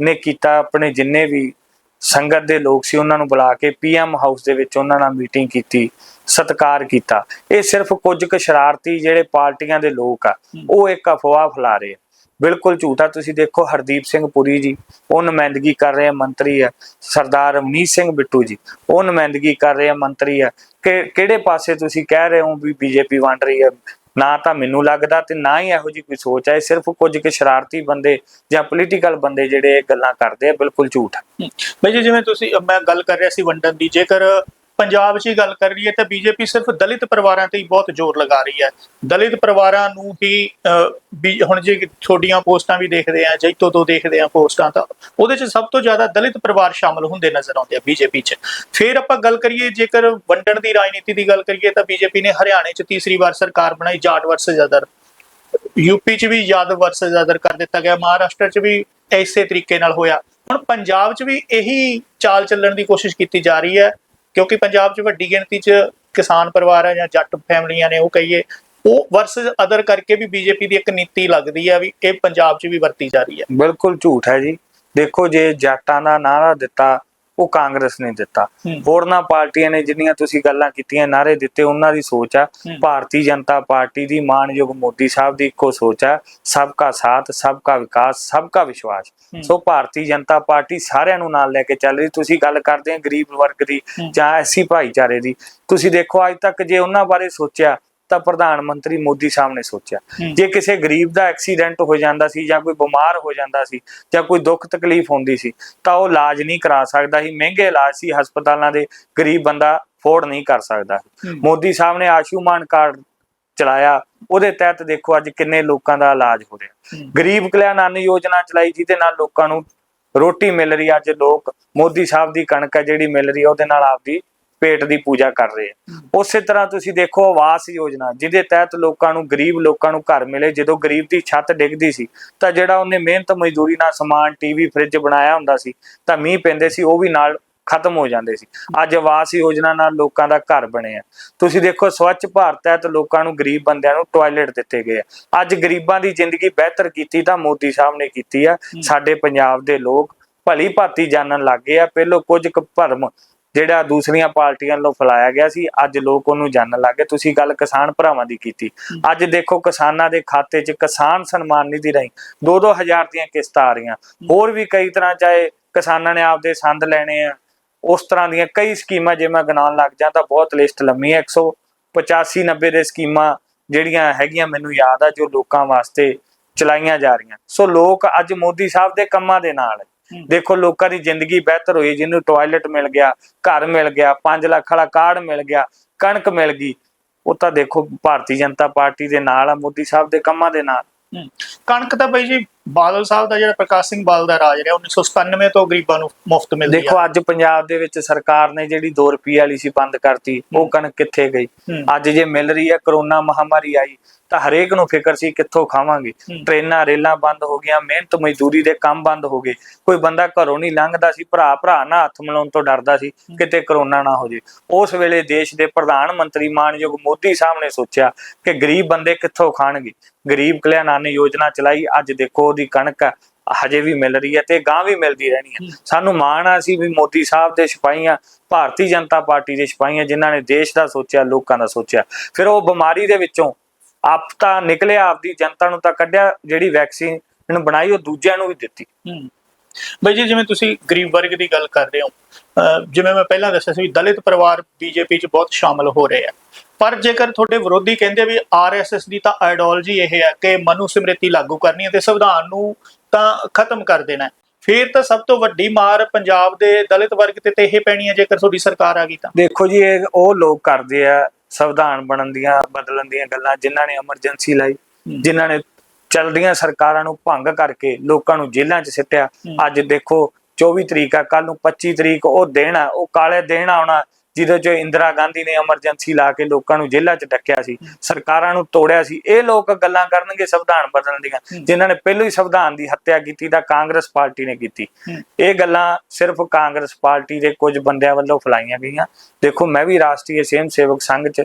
ਨੇ ਕੀਤਾ ਆਪਣੇ ਜਿੰਨੇ ਵੀ ਸੰਗਤ ਦੇ ਲੋਕ ਸੀ ਉਹਨਾਂ ਨੂੰ ਬੁਲਾ ਕੇ ਪੀਐਮ ਹਾਊਸ ਦੇ ਵਿੱਚ ਉਹਨਾਂ ਨਾਲ ਮੀਟਿੰਗ ਕੀਤੀ। ਸਤਕਾਰ ਕੀਤਾ। ਇਹ ਸਿਰਫ ਕੁਝ ਕੁ ਸ਼ਰਾਰਤੀ ਜਿਹੜੇ ਪਾਰਟੀਆਂ ਦੇ ਲੋਕ ਆ, ਉਹ ਇੱਕ ਅਫਵਾਹ ਫੈਲਾ ਰਹੇ ਆ। ਬਿਲਕੁਲ ਝੂਠਾ ਤੁਸੀਂ ਦੇਖੋ, ਹਰਦੀਪ ਸਿੰਘ ਪੁਰੀ ਜੀ, ਉਹ ਨੁਮਾਇੰਦਗੀ ਕਰ ਰਹੇ ਆ, ਮੰਤਰੀ ਆ। ਸਰਦਾਰ ਰਮਨੀਤ ਸਿੰਘ ਬਿੱਟੂ ਜੀ, ਉਹ ਨੁਮਾਇੰਦਗੀ ਕਰ ਰਹੇ ਆ, ਮੰਤਰੀ ਆ। ਕਿ ਕਿਹੜੇ ਪਾਸੇ ਤੁਸੀਂ ਕਹਿ ਰਹੇ ਹੋ ਵੀ ਬੀਜੇਪੀ ਵੰਡ ਰਹੀ ਹੈ ਨਾ ਤਾਂ ਮੈਨੂੰ ਲੱਗਦਾ ਤੇ ਨਾ ਹੀ ਇਹੋ ਜੀ ਕੋਈ ਸੋਚ ਹੈ ਇਹ ਸਿਰਫ ਕੁਝ ਕੁ ਸ਼ਰਾਰਤੀ ਬੰਦੇ ਜਾਂ ਪੋਲੀਟੀਕਲ ਬੰਦੇ ਜਿਹੜੇ ਇਹ ਗੱਲਾਂ ਕਰਦੇ ਆ, ਬਿਲਕੁਲ ਝੂਠ ਹੈ। ਭਾਈ ਜੀ, ਜਿਵੇਂ ਤੁਸੀਂ ਮੈਂ ਗੱਲ ਕਰ ਰਿਹਾ ਸੀ ਵੰਡਣ ਦੀ। ਜੇਕਰ ਪੰਜਾਬ 'ਚ ਹੀ ਗੱਲ ਕਰ ਲਈਏ ਤਾਂ ਬੀਜੇਪੀ ਸਿਰਫ ਦਲਿਤ ਪਰਿਵਾਰਾਂ ਤੇ ਹੀ ਬਹੁਤ ਜ਼ੋਰ ਲਗਾ ਰਹੀ ਹੈ। ਦਲਿਤ ਪਰਿਵਾਰਾਂ ਨੂੰ ਹੀ ਅਹ, ਹੁਣ ਜੇ ਛੋਟੀਆਂ ਪੋਸਟਾਂ ਵੀ ਦੇਖਦੇ ਆ ਜੈਤੋ ਤੋਂ ਦੇਖਦੇ ਆ ਪੋਸਟਾਂ ਤਾਂ ਉਹਦੇ 'ਚ ਸਭ ਤੋਂ ਜ਼ਿਆਦਾ ਦਲਿਤ ਪਰਿਵਾਰ ਸ਼ਾਮਲ ਹੁੰਦੇ ਨਜ਼ਰ ਆਉਂਦੇ ਆ ਬੀਜੇਪੀ 'ਚ। ਫਿਰ ਆਪਾਂ ਗੱਲ ਕਰੀਏ ਜੇਕਰ ਵੰਡਣ ਦੀ ਰਾਜਨੀਤੀ ਦੀ ਗੱਲ ਕਰੀਏ ਤਾਂ ਬੀਜੇਪੀ ਨੇ ਹਰਿਆਣੇ 'ਚ ਤੀਸਰੀ ਵਾਰ ਸਰਕਾਰ ਬਣਾਈ ਜਾਟ ਵਰਸਸ ਅਦਰ ਯੂਪੀ 'ਚ ਵੀ ਯਾਦਵ ਵਰਸਸ ਅਦਰ ਕਰ ਦਿੱਤਾ ਗਿਆ ਮਹਾਰਾਸ਼ਟਰ 'ਚ ਵੀ ਇਸੇ ਤਰੀਕੇ ਨਾਲ ਹੋਇਆ। ਹੁਣ ਪੰਜਾਬ 'ਚ ਵੀ ਇਹੀ ਚਾਲ ਚੱਲਣ ਦੀ ਕੋਸ਼ਿਸ਼ ਕੀਤੀ ਜਾ ਰਹੀ ਹੈ। ਕਿਉਂਕਿ ਪੰਜਾਬ 'ਚ ਵੱਡੀ ਗਿਣਤੀ 'ਚ ਕਿਸਾਨ ਪਰਿਵਾਰ ਹੈ ਜਾਂ ਜੱਟ ਫੈਮਲੀਆਂ ਨੇ ਉਹ ਕਹੀਏ, ਉਹ ਵਰਸਸ ਅਦਰ ਕਰਕੇ ਵੀ ਬੀਜੇਪੀ ਦੀ ਇੱਕ ਨੀਤੀ ਲੱਗਦੀ ਹੈ ਵੀ ਇਹ ਪੰਜਾਬ 'ਚ ਵੀ ਵਰਤੀ ਜਾ ਰਹੀ ਹੈ। ਬਿਲਕੁਲ ਝੂਠ ਹੈ ਜੀ। ਦੇਖੋ ਜੇ ਜਾਟਾਂ ਦਾ ਨਾਰਾ ਦਿੱਤਾ ਉਹ ਕਾਂਗਰਸ ਨੇ ਦਿੱਤਾ। ਹੋਰਨਾਂ ਪਾਰਟੀਆਂ ਨੇ ਜਿੰਨੀਆਂ ਤੁਸੀਂ ਗੱਲਾਂ ਕੀਤੀਆਂ ਨਾਰੇ ਦਿੱਤੇ ਉਹਨਾਂ ਦੀ ਸੋਚ ਆ। ਭਾਰਤੀ ਜਨਤਾ ਪਾਰਟੀ ਦੀ ਮਾਨਯੋਗ ਮੋਦੀ ਸਾਹਿਬ ਦੀ ਇੱਕੋ ਸੋਚ ਆ ਸਭ ਕਾ ਸਾਥ ਸਭ ਕਾ ਵਿਕਾਸ ਸਭ ਕਾ ਵਿਸ਼ਵਾਸ। ਸੋ ਭਾਰਤੀ ਜਨਤਾ ਪਾਰਟੀ ਸਾਰਿਆਂ ਨੂੰ ਨਾਲ ਲੈ ਕੇ ਚੱਲ ਰਹੀ ਤੁਸੀਂ ਗੱਲ ਕਰਦੇ ਆ ਗਰੀਬ ਵਰਗ ਦੀ। ਜਾਂ ਐਸੀ ਭਾਈਚਾਰੇ ਦੀ ਤੁਸੀਂ ਦੇਖੋ ਅੱਜ ਤੱਕ ਜੇ ਉਹਨਾਂ ਬਾਰੇ ਸੋਚਿਆ ਤਾਂ ਪ੍ਰਧਾਨ ਮੰਤਰੀ ਮੋਦੀ ਸਾਹਿਬ ਨੇ ਸੋਚਿਆ ਹੂੰ। ਜੇ ਕਿਸੇ ਗਰੀਬ ਦਾ ਐਕਸੀਡੈਂਟ ਹੋ ਜਾਂਦਾ ਸੀ ਜਾਂ ਕੋਈ ਬਿਮਾਰ ਹੋ ਜਾਂਦਾ ਸੀ ਜਾਂ ਕੋਈ ਦੁੱਖ ਤਕਲੀਫ ਹੁੰਦੀ ਸੀ ਤਾਂ ਉਹ ਇਲਾਜ ਨਹੀਂ ਕਰਾ ਸਕਦਾ ਸੀ ਮਹਿੰਗੇ ਇਲਾਜ ਸੀ ਹਸਪਤਾਲਾਂ ਦੇ ਗਰੀਬ ਬੰਦਾ ਅਫੋਰਡ ਨਹੀਂ ਕਰ ਸਕਦਾ। ਹੂੰ। ਮੋਦੀ ਸਾਹਿਬ ਨੇ ਆਯੁਸ਼ਮਾਨ ਕਾਰਡ ਚਲਾਇਆ ਉਹਦੇ ਤਹਿਤ ਦੇਖੋ ਅੱਜ ਕਿੰਨੇ ਲੋਕਾਂ ਦਾ ਇਲਾਜ ਹੋ ਰਿਹਾ ਹੂੰ। ਗਰੀਬ ਕਲਿਆਣ ਅੰਨ ਯੋਜਨਾ ਚਲਾਈ ਜਿਹਦੇ ਨਾਲ ਲੋਕਾਂ ਨੂੰ ਰੋਟੀ ਮਿਲ ਰਹੀ ਅੱਜ ਲੋਕ ਮੋਦੀ ਸਾਹਿਬ ਦੀ ਕਣਕ ਹੈ ਜਿਹੜੀ ਮਿਲ ਰਹੀ ਆ ਉਹਦੇ ਨਾਲ ਆਪਦੀ ਪੇਟ ਦੀ ਪੂਜਾ ਕਰ ਰਹੇ ਆ। ਉਸੇ ਤਰ੍ਹਾਂ ਤੁਸੀਂ ਦੇਖੋ ਆਵਾਸ ਯੋਜਨਾ ਜਿਹਦੇ ਤਹਿਤ ਲੋਕਾਂ ਨੂੰ ਗਰੀਬ ਲੋਕਾਂ ਨੂੰ ਘਰ ਮਿਲੇ। ਜਦੋਂ ਗਰੀਬ ਦੀ ਛੱਤ ਡਿੱਗਦੀ ਸੀ ਤਾਂ ਜਿਹੜਾ ਉਹਨੇ ਮਿਹਨਤ ਮਜ਼ਦੂਰੀ ਨਾਲ ਸਮਾਨ ਟੀਵੀ ਫ੍ਰਿਜ ਬਣਾਇਆ ਹੁੰਦਾ ਸੀ ਤਾਂ ਮੀਂਹ ਪੈਂਦੇ ਸੀ ਉਹ ਵੀ ਨਾਲ ਖਤਮ ਹੋ ਜਾਂਦੇ ਸੀ। ਅੱਜ ਆਵਾਸ ਯੋਜਨਾ ਨਾਲ ਲੋਕਾਂ ਦਾ ਘਰ ਬਣਿਆ ਤੁਸੀਂ ਦੇਖੋ ਸਵੱਛ ਭਾਰਤ ਤਹਿਤ ਲੋਕਾਂ ਨੂੰ ਗਰੀਬ ਬੰਦਿਆਂ ਨੂੰ ਟਾਇਲਟ ਦਿੱਤੇ ਗਏ ਆ। ਅੱਜ ਗਰੀਬਾਂ ਦੀ ਜ਼ਿੰਦਗੀ ਬਿਹਤਰ ਕੀਤੀ ਤਾਂ ਮੋਦੀ ਸਾਹਿਬ ਨੇ ਕੀਤੀ ਆ। ਸਾਡੇ ਪੰਜਾਬ ਦੇ ਲੋਕ ਭਲੀ ਭਾਤੀ ਜਾਣਨ ਲੱਗ ਗਏ ਆ। ਪਹਿਲੋਂ ਕੁਝ ਕੁ ਭਰਮ ਜਿਹੜਾ ਦੂਸਰੀਆਂ ਪਾਰਟੀਆਂ ਵੱਲੋਂ ਫੈਲਾਇਆ ਗਿਆ ਸੀ, ਅੱਜ ਲੋਕ ਉਹਨੂੰ ਜਾਣਨ ਲੱਗ ਗਏ। ਤੁਸੀਂ ਗੱਲ ਕਿਸਾਨ ਭਰਾਵਾਂ ਦੀ ਕੀਤੀ। ਅੱਜ ਦੇਖੋ ਕਿਸਾਨਾਂ ਦੇ ਖਾਤੇ 'ਚ ਕਿਸਾਨ ਸਨਮਾਨ ਨਿਧੀ ਰਾਹੀਂ 2-2000 ਦੀਆਂ ਕਿਸ਼ਤਾਂ ਆ ਰਹੀਆਂ। ਹੋਰ ਵੀ ਕਈ ਤਰ੍ਹਾਂ ਚਾਹੇ ਕਿਸਾਨਾਂ ਨੇ ਆਪਦੇ ਸੰਦ ਲੈਣੇ ਆ, ਉਸ ਤਰ੍ਹਾਂ ਦੀਆਂ ਕਈ ਸਕੀਮਾਂ ਜੇ ਮੈਂ ਗਿਣਾਉਣ ਲੱਗ ਜਾਂ ਤਾਂ ਬਹੁਤ ਲਿਸਟ ਲੰਮੀ ਹੈ। 185 90 ਦੇ ਸਕੀਮਾਂ ਜਿਹੜੀਆਂ ਹੈਗੀਆਂ ਮੈਨੂੰ ਯਾਦ ਆ, ਜੋ ਲੋਕਾਂ ਵਾਸਤੇ ਚਲਾਈਆਂ ਜਾ ਰਹੀਆਂ। ਸੋ ਲੋਕ ਅੱਜ ਮੋਦੀ ਸਾਹਿਬ ਦੇ ਕੰਮਾਂ ਦੇ ਨਾਲ ਦੇਖੋ ਲੋਕਾਂ ਦੀ ਜ਼ਿੰਦਗੀ ਬਿਹਤਰ ਹੋਈ ਜਿਹਨੂੰ ਟਾਇਲਟ ਮਿਲ ਗਿਆ ਘਰ ਮਿਲ ਗਿਆ 5 ਲੱਖ ਵਾਲਾ ਕਾਰਡ ਮਿਲ ਗਿਆ ਕਣਕ ਮਿਲ ਗਈ ਉਹ ਤਾਂ ਦੇਖੋ ਭਾਰਤੀ ਜਨਤਾ ਪਾਰਟੀ ਦੇ ਨਾਲ ਆ ਮੋਦੀ ਸਾਹਿਬ ਦੇ ਕੰਮਾਂ ਦੇ ਨਾਲ। ਕਣਕ ਤਾਂ ਬਈ ਜੀ ਬਾਦਲ ਸਾਹਿਬ ਦਾ ਜਿਹੜਾ ਪ੍ਰਕਾਸ਼ ਸਿੰਘ ਬਾਦਲ ਦਾ ਰਾਜ ਰਿਹਾ 1997 ਤੋਂ ਗਰੀਬਾਂ ਨੂੰ ਮੁਫਤ ਮਿਲਦੀ ਦੇਖੋ ਅੱਜ ਪੰਜਾਬ ਦੇ ਵਿੱਚ ਸਰਕਾਰ ਨੇ ਜਿਹੜੀ 2 ਰੁਪਏ ਵਾਲੀ ਸੀ ਬੰਦ ਕਰਤੀ ਉਹ ਕਣਕ ਕਿੱਥੇ ਗਈ। ਅੱਜ ਜੇ ਮਿਲ ਰਹੀ ਹੈ ਕਰੋਨਾ ਮਹਾਮਾਰੀ ਆਈ ਤਾਂ ਹਰੇਕ ਨੂੰ ਫਿਕਰ ਸੀ ਕਿੱਥੋਂ ਖਾਵਾਂਗੇ। ਟ੍ਰੇਨਾਂ ਰੇਲਾਂ ਬੰਦ ਹੋ ਗਈਆਂ ਮਿਹਨਤ ਮਜ਼ਦੂਰੀ ਦੇ ਕੰਮ ਬੰਦ ਹੋ ਗਏ। ਕੋਈ ਬੰਦਾ ਘਰੋਂ ਨਹੀਂ ਲੰਘਦਾ ਸੀ ਭਰਾ ਭਰਾ ਨਾਲ ਹੱਥ ਮਿਲਾਉਣ ਤੋਂ ਡਰਦਾ ਸੀ ਕਿਤੇ ਕਰੋਨਾ ਨਾ ਹੋ ਜੇ। ਉਸ ਵੇਲੇ ਦੇਸ਼ ਦੇ ਪ੍ਰਧਾਨ ਮੰਤਰੀ ਮਾਨਯੋਗ ਮੋਦੀ ਸਾਹਿਬ ਨੇ ਸੋਚਿਆ ਕਿ ਗਰੀਬ ਬੰਦੇ ਕਿੱਥੋਂ ਖਾਣਗੇ? ਗਰੀਬ ਕਲਿਆਣ ਯੋਜਨਾ ਚਲਾਈ ਅੱਜ ਦੇਖੋ ਉਹਦੀ ਕਣਕ ਹਜੇ ਵੀ ਮਿਲ ਰਹੀ ਹੈ ਤੇ ਗਾਂ ਵੀ ਮਿਲਦੀ ਰਹਿਣੀ ਹੈ। ਸਾਨੂੰ ਮਾਣ ਆ ਸੀ ਵੀ ਮੋਦੀ ਸਾਹਿਬ ਦੇ ਸਿਪਾਹੀਆਂ ਭਾਰਤੀ ਜਨਤਾ ਪਾਰਟੀ ਦੇ ਸਿਪਾਹੀਆਂ ਜਿਨ੍ਹਾਂ ਨੇ ਦੇਸ਼ ਦਾ ਸੋਚਿਆ ਲੋਕਾਂ ਦਾ ਸੋਚਿਆ। ਫਿਰ ਉਹ ਬਿਮਾਰੀ ਦੇ ਵਿੱਚੋਂ ਆਪ ਤਾਂ ਨਿਕਲਿਆ ਆਪਦੀ ਜਨਤਾ ਨੂੰ ਤਾਂ ਕੱਢਿਆ ਜਿਹੜੀ ਵੈਕਸੀਨ ਬਣਾਈ ਉਹ ਦੂਜਿਆਂ ਨੂੰ ਵੀ ਦਿੱਤੀ। ਬਈ ਜੀ ਜਿਵੇਂ ਤੁਸੀਂ ਗਰੀਬ ਵਰਗ ਦੀ ਗੱਲ ਕਰ ਰਹੇ ਹੋ ਜਿਵੇਂ ਮੈਂ ਪਹਿਲਾਂ ਦੱਸਿਆ ਸੀ ਦਲਿਤ ਪਰਿਵਾਰ ਬੀਜੇਪੀ 'ਚ ਬਹੁਤ ਸ਼ਾਮਲ ਹੋ ਰਹੇ ਆ। ਪਰ ਜੇਕਰ ਤੁਹਾਡੇ ਵਿਰੋਧੀ ਕਹਿੰਦੇ ਵੀ ਆਰਐਸਐਸ ਦੀ ਤਾਂ ਆਈਡੀਓਲੋਜੀ ਇਹ ਹੈ ਕਿ ਮਨੂ ਸਮ੍ਰਿਤੀ ਲਾਗੂ ਕਰਨੀ ਹੈ ਤੇ ਸੰਵਿਧਾਨ ਨੂੰ ਤਾਂ ਖਤਮ ਕਰ ਦੇਣਾ ਫਿਰ ਤਾਂ ਸਭ ਤੋਂ ਵੱਡੀ ਮਾਰ ਪੰਜਾਬ ਦੇ ਦਲਿਤ ਵਰਗ ਤੇ ਤੇ ਇਹ ਪੈਣੀ ਹੈ ਜੇਕਰ ਤੁਹਾਡੀ ਸਰਕਾਰ ਆ ਗਈ ਤਾਂ। ਦੇਖੋ ਜੀ ਇਹ ਉਹ ਲੋਕ ਕਰਦੇ ਆ ਸੰਵਿਧਾਨ ਬਣਨ ਦੀਆਂ ਬਦਲਣ ਦੀਆਂ ਗੱਲਾਂ ਜਿਨ੍ਹਾਂ ਨੇ ਐਮਰਜੈਂਸੀ ਲਾਈ ਜਿਨ੍ਹਾਂ ਨੇ ਚਲਦੀਆਂ ਸਰਕਾਰਾਂ ਨੂੰ ਭੰਗ ਕਰਕੇ ਲੋਕਾਂ ਨੂੰ ਜੇਲ੍ਹਾਂ 'ਚ ਸਿੱਟਿਆ। ਅੱਜ ਦੇਖੋ 24 ਤਰੀਕ ਆ ਕੱਲ ਨੂੰ 25 ਤਰੀਕ ਉਹ ਦਿਨ ਆ ਉਹ ਕਾਲੇ ਦਿਨ ਆਉਣਾ ਜਿਹਦੇ 'ਚ ਇੰਦਰਾ ਗਾਂਧੀ ਨੇ ਐਮਰਜੈਂਸੀ ਲਾ ਕੇ ਲੋਕਾਂ ਨੂੰ ਜੇਲ੍ਹਾਂ 'ਚ ਡੱਕਿਆ ਸੀ ਸਰਕਾਰਾਂ ਨੂੰ ਤੋੜਿਆ ਸੀ ਇਹ ਲੋਕ ਗੱਲਾਂ ਕਰਨਗੇ ਸੰਵਿਧਾਨ ਬਦਲਣ ਦੀਆਂ। ਜਿਨ੍ਹਾਂ ਨੇ ਪਹਿਲਾਂ ਹੀ ਸੰਵਿਧਾਨ ਦੀ ਹੱਤਿਆ ਕੀਤੀ ਤਾਂ ਕਾਂਗਰਸ ਪਾਰਟੀ ਨੇ ਕੀਤੀ। ਇਹ ਗੱਲਾਂ ਸਿਰਫ ਕਾਂਗਰਸ ਪਾਰਟੀ ਦੇ ਕੁਝ ਬੰਦਿਆਂ ਵੱਲੋਂ ਫਲਾਈਆਂ ਗਈਆਂ ਦੇਖੋ ਮੈਂ ਵੀ ਰਾਸ਼ਟਰੀ ਸੇਮ ਸੇਵਕ ਸੰਘ 'ਚ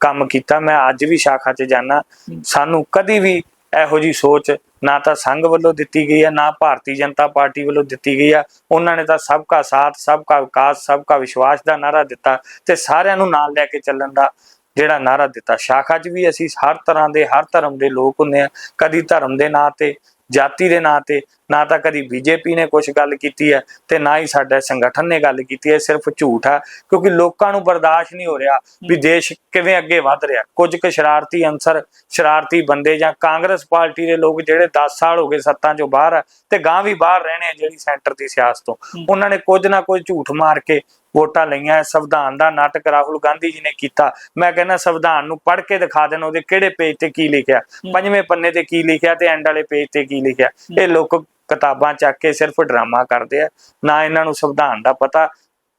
ਕੰਮ ਕੀਤਾ ਮੈਂ ਅੱਜ ਵੀ ਸ਼ਾਖਾ 'ਚ ਜਾਣਾ। ਸਾਨੂੰ ਕਦੀ ਵੀ ਇਹੋ ਜੀ ਸੋਚ ਨਾ ਤਾਂ ਸੰਘ ਵੱਲੋਂ ਦਿੱਤੀ ਗਈ ਹੈ ਨਾ ਭਾਰਤੀ ਜਨਤਾ ਪਾਰਟੀ ਵੱਲੋਂ ਦਿੱਤੀ ਗਈ ਹੈ ਉਹਨਾਂ ਨੇ ਤਾਂ ਸਭ ਕਾ ਸਾਥ ਸਭ ਕਾ ਵਿਕਾਸ ਸਭ ਕਾ ਵਿਸ਼ਵਾਸ ਦਾ ਨਾਰਾ ਦਿੱਤਾ ਤੇ ਸਾਰਿਆਂ ਨੂੰ ਨਾਲ ਲੈ ਕੇ ਚੱਲਣ ਦਾ ਜਿਹੜਾ ਨਾਰਾ ਦਿੱਤਾ। ਸ਼ਾਖਾ 'ਚ ਵੀ ਅਸੀਂ ਹਰ ਤਰ੍ਹਾਂ ਦੇ, ਹਰ ਧਰਮ ਦੇ ਲੋਕ ਹੁੰਦੇ ਆ। ਕਦੀ ਧਰਮ ਦੇ ਨਾਂ ਤੇ ਜਾਤੀ ਦੇ ਨਾਂ ਤੇ ਨਾ ਤਾਂ ਕਦੀ ਬੀਜੇਪੀ ਨੇ ਕੁਝ ਗੱਲ ਕੀਤੀ ਹੈ ਤੇ ਨਾ ਹੀ ਸਾਡਾ ਸੰਗਠਨ ਨੇ ਗੱਲ ਕੀਤੀ ਹੈ ਸਿਰਫ ਝੂਠ ਆ ਕਿਉਂਕਿ ਲੋਕਾਂ ਨੂੰ ਬਰਦਾਸ਼ਤ ਨਹੀਂ ਹੋ ਰਿਹਾ ਵੀ ਦੇਸ਼ ਕਿਵੇਂ ਅੱਗੇ ਵੱਧ ਰਿਹਾ। ਕੁਝ ਕੁ ਸ਼ਰਾਰਤੀ ਅੰਸਰ ਸ਼ਰਾਰਤੀ ਬੰਦੇ ਜਾਂ ਕਾਂਗਰਸ ਪਾਰਟੀ ਦੇ ਲੋਕ ਜਿਹੜੇ 10 ਸਾਲ ਹੋ ਗਏ ਸੱਤਾਂ ਚੋਂ ਬਾਹਰ ਆ ਤੇ ਗਾਂ ਵੀ ਬਾਹਰ ਰਹਿਣੇ ਜਿਹੜੀ ਸੈਂਟਰ ਦੀ ਸਿਆਸਤ ਤੋਂ। ਉਹਨਾਂ ਨੇ ਕੁਝ ਨਾ ਕੁਝ ਝੂਠ ਮਾਰ ਕੇ ਵੋਟਾਂ ਲਈਆਂ ਹੈ। ਸੰਵਿਧਾਨ ਦਾ ਨਾਟਕ ਰਾਹੁਲ ਗਾਂਧੀ ਜੀ ਨੇ ਕੀਤਾ। ਮੈਂ ਕਹਿੰਦਾ ਸੰਵਿਧਾਨ ਨੂੰ ਪੜ੍ਹ ਕੇ ਦਿਖਾ ਦੇਣ ਉਹਦੇ ਕਿਹੜੇ ਪੇਜ ਤੇ ਕੀ ਲਿਖਿਆ। ਪੰਜਵੇਂ ਪੰਨੇ ਤੇ ਕੀ ਲਿਖਿਆ ਤੇ ਐਂਡ ਵਾਲੇ ਪੇਜ ਤੇ ਕੀ ਲਿਖਿਆ। ਇਹ ਲੋਕ ਕਿਤਾਬਾਂ ਚੱਕ ਕੇ ਸਿਰਫ ਡਰਾਮਾ ਕਰਦੇ ਆ। ਨਾ ਇਹਨਾਂ ਨੂੰ ਸੰਵਿਧਾਨ ਦਾ ਪਤਾ।